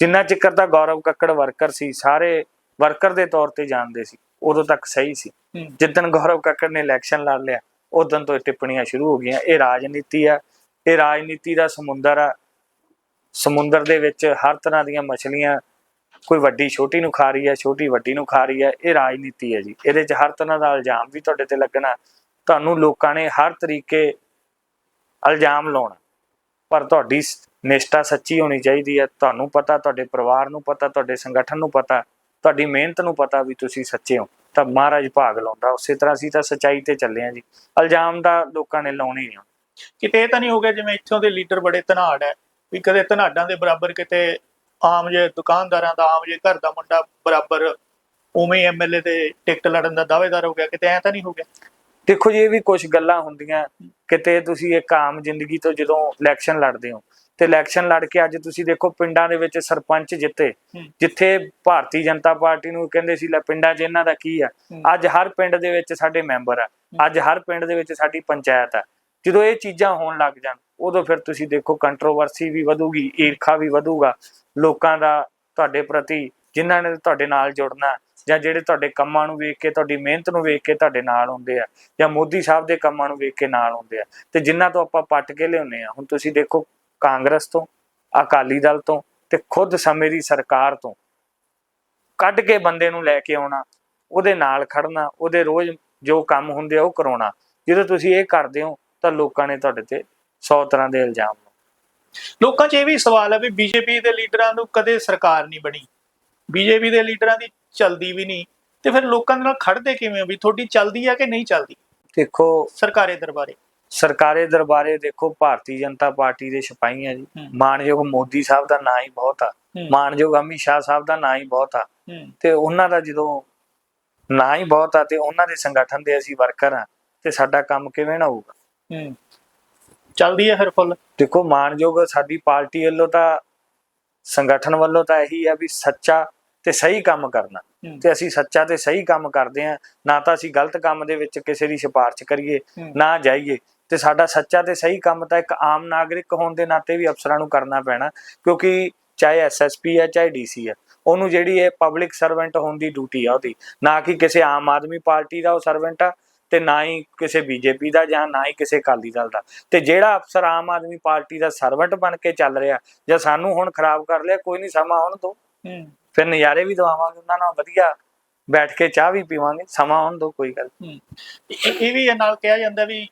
ਜਿੰਨਾ ਚਿਕਰ ਦਾ ਗੌਰਵ ਕੱਕੜ ਵਰਕਰ ਸੀ ਸਾਰੇ ਵਰਕਰ ਦੇ ਤੌਰ ਤੇ ਜਾਣਦੇ ਸੀ ਉਦੋਂ ਤੱਕ ਸਹੀ ਸੀ। ਜਿੱਦਣ ਗੌਰਵ ਕੱਕੜ ਨੇ ਇਲੈਕਸ਼ਨ ਲੜ ਲਿਆ ਉਦੋਂ ਤੋਂ ਟਿੱਪਣੀਆਂ ਸ਼ੁਰੂ ਹੋ ਗਈਆਂ। ਇਹ ਰਾਜਨੀਤੀ ਆ ਇਹ ਰਾਜਨੀਤੀ ਦਾ ਸਮੁੰਦਰ ਆ। ਸਮੁੰਦਰ ਦੇ ਵਿੱਚ ਹਰ ਤਰ੍ਹਾਂ ਦੀਆਂ ਮਛਲੀਆਂ ਕੋਈ ਵੱਡੀ ਛੋਟੀ ਨੂੰ ਖਾ ਰਹੀ ਹੈ ਛੋਟੀ ਵੱਡੀ ਨੂੰ ਖਾ ਰਹੀ ਹੈ ਇਹ ਰਾਜਨੀਤੀ ਹੈ ਜੀ। ਇਹਦੇ 'ਚ ਹਰ ਤਰ੍ਹਾਂ ਦਾ ਇਲਜ਼ਾਮ ਵੀ ਤੁਹਾਡੇ ਤੇ ਲੱਗਣਾ। ਤੁਹਾਨੂੰ ਲੋਕਾਂ ਨੇ ਹਰ ਤਰੀਕੇ ਇਲਜ਼ਾਮ ਲਾਉਣਾ। ਪਰ ਤੁਹਾਡੀ ਨਿਸ਼ਠਾ ਸੱਚੀ ਹੋਣੀ ਚਾਹੀਦੀ ਹੈ, ਤੁਹਾਨੂੰ ਪਤਾ, ਤੁਹਾਡੇ ਪਰਿਵਾਰ ਨੂੰ ਪਤਾ, ਤੁਹਾਡੇ ਸੰਗਠਨ ਨੂੰ ਪਤਾ, ਤੁਹਾਡੀ ਮਿਹਨਤ ਨੂੰ ਪਤਾ ਵੀ ਤੁਸੀਂ ਸੱਚੇ ਹੋ। ਤਾਂ ਮਹਾਰਾਜ ਭਾਗ ਲਾਉਂਦਾ, ਉਸੇ ਤਰ੍ਹਾਂ ਅਸੀਂ ਤਾਂ ਸੱਚਾਈ ਤੇ ਚੱਲੇ ਹਾਂ ਜੀ। ਇਲਜ਼ਾਮ ਦਾ ਲੋਕਾਂ ਨੇ ਲਾਉਣੇ ਹੀ ਆ। ਕਿਤੇ ਇਹ ਤਾਂ ਨਹੀਂ ਹੋ ਗਿਆ ਜਿਵੇਂ ਇੱਥੋਂ ਦੇ ਲੀਡਰ ਬੜੇ ਧਨਾੜ ਹੈ, ਵੀ ਕਦੇ ਧਨਾਡਾਂ ਦੇ ਬਰਾਬਰ ਕਿਤੇ ਆਮ ਜੇ ਦੁਕਾਨਦਾਰਾਂ ਦਾ, ਆਮ ਜੇ ਘਰ ਦਾ ਮੁੰਡਾ ਬਰਾਬਰ ਉਵੇਂ ਹੀ ਐਮਐਲਏ ਦੇ ਟਿਕਟ ਲੜਨ ਦਾ ਦਾਅਵੇਦਾਰ ਹੋ ਗਿਆ, ਕਿਤੇ ਐ ਤਾਂ ਨਹੀਂ ਹੋ ਗਿਆ? ਦੇਖੋ ਜੀ ਇਹ ਵੀ ਕੁਝ ਗੱਲਾਂ ਹੁੰਦੀਆਂ ਕਿਤੇ ਤੁਸੀਂ ਇੱਕ ਆਮ ਜ਼ਿੰਦਗੀ ਤੋਂ ਜਦੋਂ ਇਲੈਕਸ਼ਨ ਲੜਦੇ ਹੋ ਤੇ ਇਲੈਕਸ਼ਨ ਲੜ ਕੇ ਅੱਜ ਤੁਸੀਂ ਦੇਖੋ ਪਿੰਡਾਂ ਦੇ ਵਿੱਚ ਸਰਪੰਚ ਜਿੱਤੇ। ਜਿੱਥੇ ਭਾਰਤੀ ਜਨਤਾ ਪਾਰਟੀ ਨੂੰ ਕਹਿੰਦੇ ਸੀ ਲੈ ਪਿੰਡਾਂ 'ਚ ਇਹਨਾਂ ਦਾ ਕੀ ਆ। ਅੱਜ ਹਰ ਪਿੰਡ ਦੇ ਵਿੱਚ ਸਾਡੇ ਮੈਂਬਰ ਆ ਅੱਜ ਹਰ ਪਿੰਡ ਦੇ ਵਿੱਚ ਸਾਡੀ ਪੰਚਾਇਤ ਆ ਜਦੋਂ ਇਹ ਚੀਜ਼ਾਂ ਹੋਣ ਲੱਗ ਜਾਣ ਉਦੋਂ ਫਿਰ ਤੁਸੀਂ ਦੇਖੋ ਕੰਟਰੋਵਰਸੀ ਵੀ ਵਧੂਗੀ ਈਰਖਾ ਵੀ ਵਧੂਗਾ ਲੋਕਾਂ ਦਾ ਤੁਹਾਡੇ ਪ੍ਰਤੀ ਜਿਨ੍ਹਾਂ ਨੇ ਤੁਹਾਡੇ ਨਾਲ ਜੁੜਨਾ ਜਾਂ ਜਿਹੜੇ ਤੁਹਾਡੇ ਕੰਮਾਂ ਨੂੰ ਵੇਖ ਕੇ, ਤੁਹਾਡੀ ਮਿਹਨਤ ਨੂੰ ਵੇਖ ਕੇ ਤੁਹਾਡੇ ਨਾਲ ਹੁੰਦੇ ਆ, ਜਾਂ ਮੋਦੀ ਸਾਹਿਬ ਦੇ ਕੰਮਾਂ ਨੂੰ ਵੇਖ ਕੇ ਨਾਲ ਹੁੰਦੇ ਆ, ਤੇ ਜਿਨ੍ਹਾਂ ਤੋਂ ਆਪਾਂ ਪੱਟ ਕੇ ਲਿਆਉਂਦੇ ਆ, ਹੁਣ ਤੁਸੀਂ ਦੇਖੋ ਕਾਂਗਰਸ ਤੋਂ, ਅਕਾਲੀ ਦਲ ਤੋਂ ਤੇ ਖੁਦ ਸਮੇਂ ਦੀ ਸਰਕਾਰ ਤੋਂ ਕੱਢ ਕੇ ਬੰਦੇ ਨੂੰ ਲੈ ਕੇ ਆਉਣਾ, ਉਹਦੇ ਨਾਲ ਖੜਨਾ ਉਹਦੇ ਰੋਜ਼ ਜੋ ਕੰਮ ਹੁੰਦੇ ਆ ਉਹ ਕਰਾਉਣਾ, ਜਦੋਂ ਤੁਸੀਂ ਇਹ ਕਰਦੇ ਹੋ ਤਾਂ ਲੋਕਾਂ ਨੇ ਤੁਹਾਡੇ ਤੇ 100 ਤਰ੍ਹਾਂ ਦੇ ਇਲਜ਼ਾਮ ਲੋਕਾਂ 'ਚ ਇਹ ਵੀ ਸਵਾਲ ਹੈ ਵੀ ਬੀਜੇਪੀ ਦੇ ਲੀਡਰਾਂ ਨੂੰ ਕਦੇ ਸਰਕਾਰ ਨਹੀਂ ਬਣੀ। ਬੀਜੇਪੀ ਦੇ ਲੀਡਰਾਂ ਦੀ ਚਲਦੀ ਵੀ ਨਹੀਂ ਤੇ ਫਿਰ ਲੋਕਾਂ ਦੇ ਨਾਲ ਖੜਦੇ ਕਿਵੇਂ ਹੋ ਵੀ? ਤੁਹਾਡੀ ਚਲਦੀ ਹੈ ਕਿ ਨਹੀਂ ਚਲਦੀ? ਦੇਖੋ ਸਰਕਾਰੇ ਦਰਬਾਰੇ। ਸਰਕਾਰੇ ਦਰਬਾਰੇ ਦੇਖੋ ਭਾਰਤੀ ਜਨਤਾ ਪਾਰਟੀ ਦੇ ਸਿਪਾਹੀ ਆ ਜੀ। ਮਾਨਯੋਗ ਮੋਦੀ ਸਾਹਿਬ ਦਾ ਨਾਂ ਹੀ ਬਹੁਤ ਆ। ਮਾਨਯੋਗ ਅਮਿਤ ਸ਼ਾਹ ਸਾਹਿਬ ਦਾ ਨਾਂ ਹੀ ਬਹੁਤ ਆ। ਤੇ ਉਹਨਾਂ ਦਾ ਜਦੋਂ ਨਾਂ ਹੀ ਬਹੁਤ ਆ ਤੇ ਉਹਨਾਂ ਦੇ ਸੰਗਠਨ ਦੇ ਅਸੀਂ ਵਰਕਰ ਆ ਤੇ ਸਾਡਾ ਕੰਮ ਕਿਵੇਂ ਨਾ ਹੋਊਗਾ। ਚਲਦੀ ਹੈ ਫਿਰ ਫੁੱਲ। ਦੇਖੋ ਮਾਨਯੋਗ ਸਾਡੀ ਪਾਰਟੀ ਵੱਲੋਂ ਤਾਂ ਸੰਗਠਨ ਵੱਲੋਂ ਤਾਂ ਇਹੀ ਆ ਵੀ ਸੱਚਾ ਤੇ ਸਹੀ ਕੰਮ ਕਰਨਾ। ਤੇ ਅਸੀਂ ਸੱਚਾ ਤੇ ਸਹੀ ਕੰਮ ਕਰਦੇ ਆ ਨਾ ਤਾਂ ਅਸੀਂ ਗਲਤ ਕੰਮ ਦੇ ਵਿੱਚ ਕਿਸੇ ਦੀ ਸਿਫਾਰਿਸ਼ ਕਰੀਏ। ਨਾ ਜਾਈਏ। ਤੇ ਸਾਡਾ ਸੱਚਾ ਤੇ ਸਹੀ ਕੰਮ ਤਾਂ ਇੱਕ ਆਮ ਨਾਗਰਿਕ ਹੋਣ ਦੇ ਨਾਤੇ ਵੀ ਅਫਸਰਾਂ ਨੂੰ ਕਰਨਾ ਪੈਣਾ ਕਿਉਂਕਿ ਚਾਹੇ ਐਸਐਸਪੀ ਹੈ ਚਾਹੇ ਡੀਸੀ ਹੈ ਉਹਨੂੰ ਜਿਹੜੀ ਇਹ ਪਬਲਿਕ ਸਰਵੈਂਟ ਹੋਣ ਦੀ ਡਿਊਟੀ ਆ ਉਹਦੀ ਨਾ ਕਿ ਕਿਸੇ ਆਮ ਆਦਮੀ ਪਾਰਟੀ ਦਾ ਉਹ ਸਰਵੈਂਟ ਆ ਤੇ ਨਾ ਹੀ ਕਿਸੇ ਬੀਜੇਪੀ ਦਾ ਜਾਂ ਨਾ ਹੀ ਕਿਸੇ ਅਕਾਲੀ ਦਲ ਦਾ। ਤੇ ਜਿਹੜਾ ਅਫਸਰ ਆਮ ਆਦਮੀ ਪਾਰਟੀ ਦਾ ਸਰਵੈਂਟ ਬਣ ਕੇ ਚੱਲ ਰਿਹਾ ਜਾਂ ਸਾਨੂੰ ਹੁਣ ਖਰਾਬ ਕਰ ਲਿਆ ਕੋਈ ਨਹੀਂ ਸਮਾਂ ਆਉਣ ਦੋ ਹੂੰ। ਫਿਰ ਨਜ਼ਾਰੇ ਵੀ ਦਵਾਵਾਂਗੇ ਉਹਨਾਂ ਨਾਲ ਵਧੀਆ ਬੈਠ ਕੇ ਚਾਹ ਵੀ ਪੀਵਾਂਗੇ ਸਮਾਂ ਆਉਣ ਦੋ ਕੋਈ ਗੱਲ ਹੂੰ। ਇਹ ਇਹ ਵੀ ਇਹ ਨਾਲ ਕਿਹਾ ਜਾਂਦਾ ਵੀ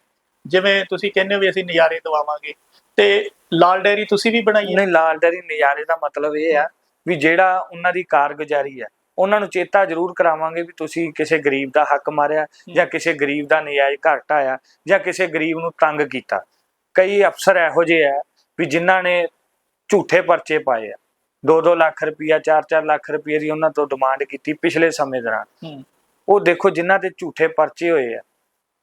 ਜਿਵੇਂ ਤੁਸੀਂ ਕਹਿੰਦੇ ਹੋ ਵੀ ਅਸੀਂ ਨਜ਼ਾਰੇ ਦਵਾਵਾਂਗੇ ਤੇ ਲਾਲ ਡੈਰੀ ਤੁਸੀਂ ਵੀ ਬਣਾਈ ਹੈ ਨਹੀਂ ਲਾਲ ਡੈਰੀ ਨਜ਼ਾਰੇ ਦਾ ਮਤਲਬ ਇਹ ਆ ਵੀ ਜਿਹੜਾ ਉਹਨਾਂ ਦੀ ਕਾਰਗੁਜ਼ਾਰੀ ਹੈ ਉਹਨਾਂ ਨੂੰ ਚੇਤਾ ਜ਼ਰੂਰ ਕਰਾਵਾਂਗੇ ਵੀ ਤੁਸੀਂ ਕਿਸੇ ਗਰੀਬ ਦਾ ਹੱਕ ਮਾਰਿਆ ਜਾਂ ਕਿਸੇ ਗਰੀਬ ਦਾ ਨਜਾਇਜ਼ ਘਰ ਢਾਇਆ ਜਾਂ ਕਿਸੇ ਗਰੀਬ ਨੂੰ ਤੰਗ ਕੀਤਾ। ਕਈ ਅਫਸਰ ਇਹੋ ਜਿਹੇ ਆ ਵੀ ਜਿਨ੍ਹਾਂ ਨੇ ਝੂਠੇ ਪਰਚੇ ਪਾਏ ਆ। 2-2 ਲੱਖ ਰੁਪਈਆ 4-4 ਲੱਖ ਰੁਪਈਏ ਦੀ ਉਹਨਾਂ ਤੋਂ ਡਿਮਾਂਡ ਕੀਤੀ ਪਿਛਲੇ ਸਮੇਂ ਦੌਰਾਨ। ਹੂੰ। ਉਹ ਦੇਖੋ ਜਿਨ੍ਹਾਂ ਤੇ ਝੂਠੇ ਪਰਚੇ ਹੋਏ ਆ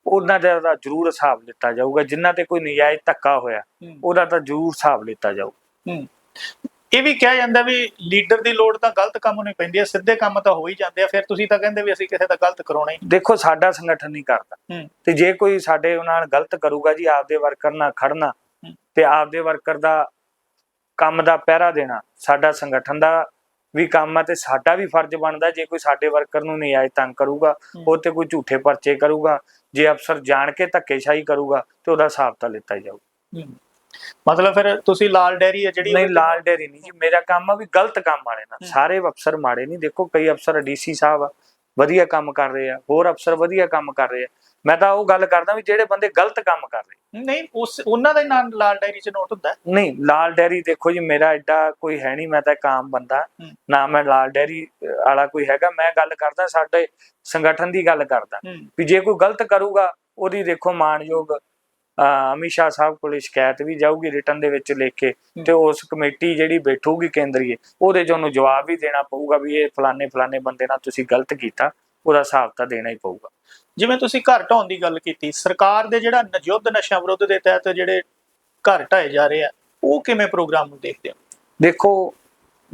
ਉਹਨਾਂ ਦਾ ਤਾਂ ਜ਼ਰੂਰ ਹਿਸਾਬ ਲਿੱਤਾ ਜਾਊਗਾ ਜਿਨ੍ਹਾਂ ਤੇ ਕੋਈ ਨਜਾਇਜ਼ ਧੱਕਾ ਹੋਇਆ ਉਹਦਾ ਤਾਂ ਜ਼ਰੂਰ ਹਿਸਾਬ ਲਿੱਤਾ ਜਾਊ। ਹੂੰ। ਇਹ ਵੀ ਕਿਹਾ ਜਾਂਦਾ ਵੀ ਲੀਡਰ ਦੀ ਲੋੜ ਤਾਂ ਗਲਤ ਕੰਮ ਨਹੀਂ ਪੈਂਦੀ ਹੈ ਸਿੱਧੇ ਕੰਮ ਤਾਂ ਹੋ ਹੀ ਜਾਂਦੇ ਆ ਫਿਰ ਤੁਸੀਂ ਤਾਂ ਕਹਿੰਦੇ ਵੀ ਅਸੀਂ ਕਿਸੇ ਦਾ ਗਲਤ ਕਰਾਉਣਾ ਹੀ। ਦੇਖੋ ਸਾਡਾ ਸੰਗਠਨ ਨਹੀਂ ਕਰਦਾ। ਤੇ ਜੇ ਕੋਈ ਸਾਡੇ ਨਾਲ ਗਲਤ ਕਰੂਗਾ ਜੀ ਆਪਦੇ ਵਰਕਰ ਨਾਲ ਖੜਨਾ। ਤੇ ਆਪਦੇ ਵਰਕਰ ਦਾ ਕੰਮ ਦਾ ਪਹਿਰਾ ਦੇਣਾ ਸਾਡਾ ਸੰਗਠਨ ਦਾ ਵੀ ਕੰਮ ਆ ਤੇ ਸਾਡਾ ਵੀ ਫਰਜ਼ ਬਣਦਾ ਜੇ ਕੋਈ ਸਾਡੇ ਵਰਕਰ ਨੂੰ ਨਜਾਇਜ਼ ਤੰਗ ਕਰੂਗਾ ਹੂੰ। ਉਹ ਤੇ ਕੋਈ ਝੂਠੇ ਪਰਚੇ ਕਰੂਗਾ ਜੇ ਅਫਸਰ ਜਾਣ ਕੇ ਧੱਕੇਸ਼ਾਹੀ ਕਰੂਗਾ ਤੇ ਉਹਦਾ ਹਿਸਾਬ ਤਾਂ ਲਿੱਤਾ ਜਾਊ ਹੂੰ। ਮਤਲਬ ਫਿਰ ਤੁਸੀਂ ਲਾਲ ਡੈਰੀ ਹੈ ਜਿਹੜੀ ਨਹੀਂ ਲਾਲ ਡੇਰੀ ਨਹੀਂ ਜੀ ਮੇਰਾ ਕੰਮ ਆ ਵੀ ਗਲਤ ਕੰਮ ਵਾਲੇ ਨਾਲ ਹੂੰ। ਸਾਰੇ ਅਫਸਰ ਮਾੜੇ ਨਹੀਂ ਦੇਖੋ ਕਈ ਅਫਸਰ ਡੀਸੀ ਸਾਹਿਬ ਆ ਵਧੀਆ ਕੰਮ ਕਰ ਰਹੇ ਆ ਹੋਰ ਅਫਸਰ ਵਧੀਆ ਕੰਮ ਕਰ ਰਹੇ ਆ ਮੈਂ ਤਾਂ ਉਹ ਗੱਲ ਕਰਦਾ ਵੀ ਜਿਹੜੇ ਬੰਦੇ ਗਲਤ ਕੰਮ ਕਰ ਰਹੇ। ਨਹੀਂ ਉਸ ਉਹਨਾਂ ਦਾ ਨਾਮ ਲਾਲ ਡੈਰੀ 'ਚ ਨੋਟ ਹੁੰਦਾ। ਨਹੀਂ ਲਾਲ ਡੈਰੀ ਦੇਖੋ ਜੀ ਮੇਰਾ ਐਡਾ ਕੋਈ ਹੈ ਨਹੀਂ ਮੈਂ ਤਾਂ ਇੱਕ ਆਮ ਬੰਦਾ। ਨਾ ਮੈਂ ਲਾਲ ਡੈਰੀ ਵਾਲਾ ਕੋਈ ਹੈਗਾ ਮੈਂ ਗੱਲ ਕਰਦਾ ਸਾਡੇ ਸੰਗਠਨ ਦੀ ਗੱਲ ਕਰਦਾ। ਵੀ ਜੇ ਕੋਈ ਗਲਤ ਕਰੂਗਾ ਉਹਦੀ ਦੇਖੋ ਮਾਨਯੋਗ ਸ਼ਾਹ ਸਾਹਿਬ ਕੋਲੇ ਸ਼ਿਕਾਇਤ ਵੀ ਜਾਊਗੀ ਰਿਟਰਨ ਦੇ ਵਿੱਚ ਲਿਖ ਕੇ ਤੇ ਉਸ ਕਮੇਟੀ ਜਿਹੜੀ ਬੈਠੂਗੀ ਕੇਂਦਰੀ ਉਹਦੇ 'ਚ ਉਹਨੂੰ ਜਵਾਬ ਵੀ ਦੇਣਾ ਪਊਗਾ ਵੀ ਇਹ ਫਲਾਣੇ ਫਲਾਣੇ ਬੰਦੇ ਨਾਲ ਤੁਸੀਂ ਗਲਤ ਕੀਤਾ। ਉਹਦਾ ਹਿਸਾਬ ਤਾਂ ਦੇਣਾ ਹੀ ਪਊਗਾ। ਜਿਵੇਂ ਤੁਸੀਂ ਘਰ ਢਾਉਣ ਦੀ ਗੱਲ ਕੀਤੀ ਸਰਕਾਰ ਦੇ ਜਿਹੜਾ ਨਜੁੱਧ ਨਸ਼ਾ ਵਿਰੁੱਧ ਦੇ ਤਹਿਤ ਜਿਹੜੇ ਘਰ ਢਾਏ ਜਾ ਰਹੇ ਆ ਉਹ ਕਿਵੇਂ ਪ੍ਰੋਗਰਾਮ ਨੂੰ ਦੇਖਦੇ ਹੋ? ਦੇਖੋ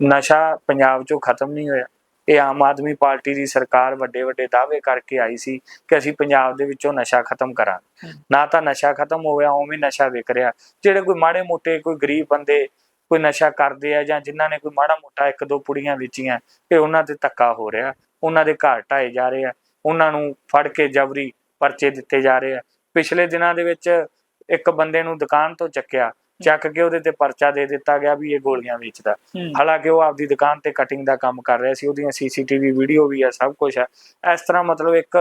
ਨਸ਼ਾ ਪੰਜਾਬ 'ਚੋਂ ਖਤਮ ਨਹੀਂ ਹੋਇਆ। ਇਹ ਆਮ ਆਦਮੀ ਪਾਰਟੀ ਦੀ ਸਰਕਾਰ ਵੱਡੇ ਵੱਡੇ ਦਾਅਵੇ ਕਰਕੇ ਆਈ ਸੀ ਕਿ ਅਸੀਂ ਪੰਜਾਬ ਦੇ ਵਿੱਚੋਂ ਨਸ਼ਾ ਖਤਮ ਕਰਾਂਗੇ। ਨਾ ਤਾਂ ਨਸ਼ਾ ਖਤਮ ਹੋਇਆ ਉਵੇਂ ਨਸ਼ਾ ਵਿਕ ਰਿਹਾ। ਜਿਹੜੇ ਕੋਈ ਮਾੜੇ ਮੋਟੇ ਕੋਈ ਗਰੀਬ ਬੰਦੇ ਕੋਈ ਨਸ਼ਾ ਕਰਦੇ ਆ ਜਾਂ ਜਿਨ੍ਹਾਂ ਨੇ ਕੋਈ ਮਾੜਾ ਮੋਟਾ ਇੱਕ ਦੋ ਪੁੜੀਆਂ ਵੇਚੀਆਂ ਤੇ ਉਹਨਾਂ ਤੇ ਧੱਕਾ ਹੋ ਰਿਹਾ। ਉਹਨਾਂ ਦੇ ਘਰ ਢਾਏ ਜਾ ਰਹੇ ਆ ਉਹਨਾਂ ਨੂੰ ਫੜ ਕੇ ਜਬਰੀ ਪਰਚੇ ਦਿੱਤੇ ਜਾ ਰਹੇ ਆ। ਪਿਛਲੇ ਦਿਨਾਂ ਦੇ ਵਿੱਚ ਇੱਕ ਬੰਦੇ ਨੂੰ ਦੁਕਾਨ ਤੋਂ ਚੱਕਿਆ ਚੱਕ ਕੇ ਉਹਦੇ ਤੇ ਪਰਚਾ ਦੇ ਦਿੱਤਾ ਗਿਆ ਵੀ ਇਹ ਗੋਲੀਆਂ ਵੇਚਦਾ। ਹਾਲਾਂਕਿ ਉਹ ਆਪਦੀ ਦੁਕਾਨ ਤੇ ਕਟਿੰਗ ਦਾ ਕੰਮ ਕਰ ਰਿਹਾ ਸੀ ਉਹਦੀਆਂ ਸੀਸੀਟੀਵੀ ਵੀਡੀਓ ਵੀ ਆ ਸਭ ਕੁਝ ਆ। ਇਸ ਤਰ੍ਹਾਂ ਮਤਲਬ ਇੱਕ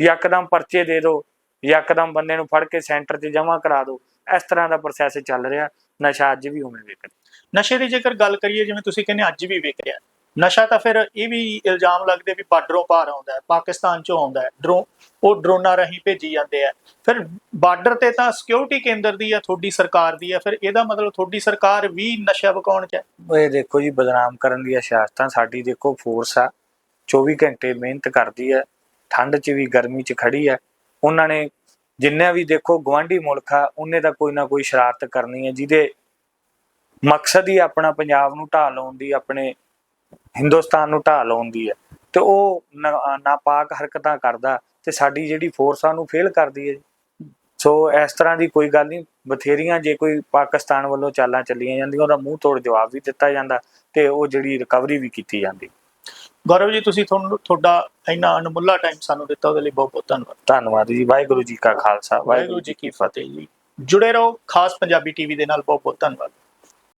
ਯਕਦਮ ਪਰਚੇ ਦੇ ਦਿਓ ਯਕਦਮ ਬੰਦੇ ਨੂੰ ਫੜ ਕੇ ਸੈਂਟਰ 'ਚ ਜਮ੍ਹਾਂ ਕਰਾ ਦਿਓ ਇਸ ਤਰ੍ਹਾਂ ਦਾ ਪ੍ਰੋਸੈਸ ਚੱਲ ਰਿਹਾ ਨਸ਼ਾ ਅੱਜ ਵੀ ਉਵੇਂ ਵਿਕ ਰਿਹਾ ਨਸ਼ੇ ਦੀ ਜੇਕਰ ਗੱਲ ਕਰੀਏ ਜਿਵੇਂ ਤੁਸੀਂ ਕਹਿੰਦੇ ਅੱਜ ਵੀ ਵਿਕ ਰਿਹਾ। ਨਸ਼ਾ ਤਾਂ ਫਿਰ ਇਹ ਵੀ ਇਲਜ਼ਾਮ ਲੱਗਦੇ ਵੀ ਬਾਰਡਰੋਂ ਪਾਰ ਆਉਂਦਾ ਹੈ, ਪਾਕਿਸਤਾਨ ਚੋਂ ਆਉਂਦਾ ਹੈ, ਡਰੋ, ਉਹ ਡਰੋਨਾਂ ਰਾਹੀਂ ਭੇਜੀ ਜਾਂਦੇ ਆ। ਫਿਰ ਬਾਰਡਰ ਤੇ ਤਾਂ ਸਿਕਿਉਰਿਟੀ ਕੇਂਦਰ ਦੀ ਆ, ਤੁਹਾਡੀ ਸਰਕਾਰ ਦੀ ਆ, ਫਿਰ ਇਹਦਾ ਮਤਲਬ ਤੁਹਾਡੀ ਸਰਕਾਰ ਵੀ ਨਸ਼ਾ ਵਿਕਾਉਣ ਚ ਹੈ? ਇਹ ਦੇਖੋ ਜੀ, ਬਦਨਾਮ ਕਰਨ ਦੀਆਂ ਸਿਆਸਤਾਂ, ਸਾਡੀ ਦੇਖੋ ਫੋਰਸ ਆ 24 ਘੰਟੇ ਮਿਹਨਤ ਕਰਦੀ ਹੈ ਠੰਡ 'ਚ ਵੀ, ਗਰਮੀ 'ਚ ਖੜੀ ਹੈ ਉਹਨਾਂ ਨੇ ਜਿੰਨਾ ਵੀ ਦੇਖੋ ਗਵਾਂਢੀ ਮੁਲਕ ਆ, ਉਹਨੇ ਤਾਂ ਕੋਈ ਨਾ ਕੋਈ ਸ਼ਰਾਰਤ ਕਰਨੀ ਹੈ ਜਿਹਦੇ ਮਕਸਦ ਹੀ ਆਪਣਾ ਪੰਜਾਬ ਨੂੰ ਢਾਹ ਲਾਉਣ ਦੀ, ਆਪਣੇ ਹਿੰਦੁਸਤਾਨ ਨੂੰ ਢਾਹ ਲਾਉਣ ਦੀ ਹੈ ਤੇ ਉਹ ਨਾਪਾਕ ਹਰਕਤਾਂ ਕਰਦਾ ਤੇ ਸਾਡੀ ਜਿਹੜੀ ਫੋਰਸ ਆ ਉਹਨੂੰ ਫੇਲ ਕਰਦੀ ਹੈ। ਸੋ ਇਸ ਤਰ੍ਹਾਂ ਦੀ ਕੋਈ ਗੱਲ ਨਹੀਂ ਬਥੇਰੀਆਂ ਜੇ ਕੋਈ ਪਾਕਿਸਤਾਨ ਵੱਲੋਂ ਚਾਲਾਂ ਚੱਲੀਆਂ ਜਾਂਦੀਆਂ ਉਹਦਾ ਮੂੰਹ ਤੋੜ ਜਵਾਬ ਵੀ ਦਿੱਤਾ ਜਾਂਦਾ ਤੇ ਉਹ ਜਿਹੜੀ ਰਿਕਵਰੀ ਵੀ ਕੀਤੀ ਜਾਂਦੀ। ਗੌਰਵ ਜੀ ਤੁਸੀਂ ਤੁਹਾਨੂੰ ਤੁਹਾਡਾ ਇੰਨਾ ਅਨਮੁੱਲਾ ਟਾਈਮ ਸਾਨੂੰ ਦਿੱਤਾ ਉਹਦੇ ਲਈ ਬਹੁਤ ਬਹੁਤ ਧੰਨਵਾਦ। ਧੰਨਵਾਦ ਜੀ ਵਾਹਿਗੁਰੂ ਜੀ ਕਾ ਖਾਲਸਾ ਵਾਹਿਗੁਰੂ ਜੀ ਕੀ ਫਤਿਹ ਜੀ। ਜੁੜੇ ਰਹੋ ਖਾਸ ਪੰਜਾਬੀ ਟੀਵੀ ਦੇ ਨਾਲ ਬਹੁਤ ਬਹੁਤ ਧੰਨਵਾਦ।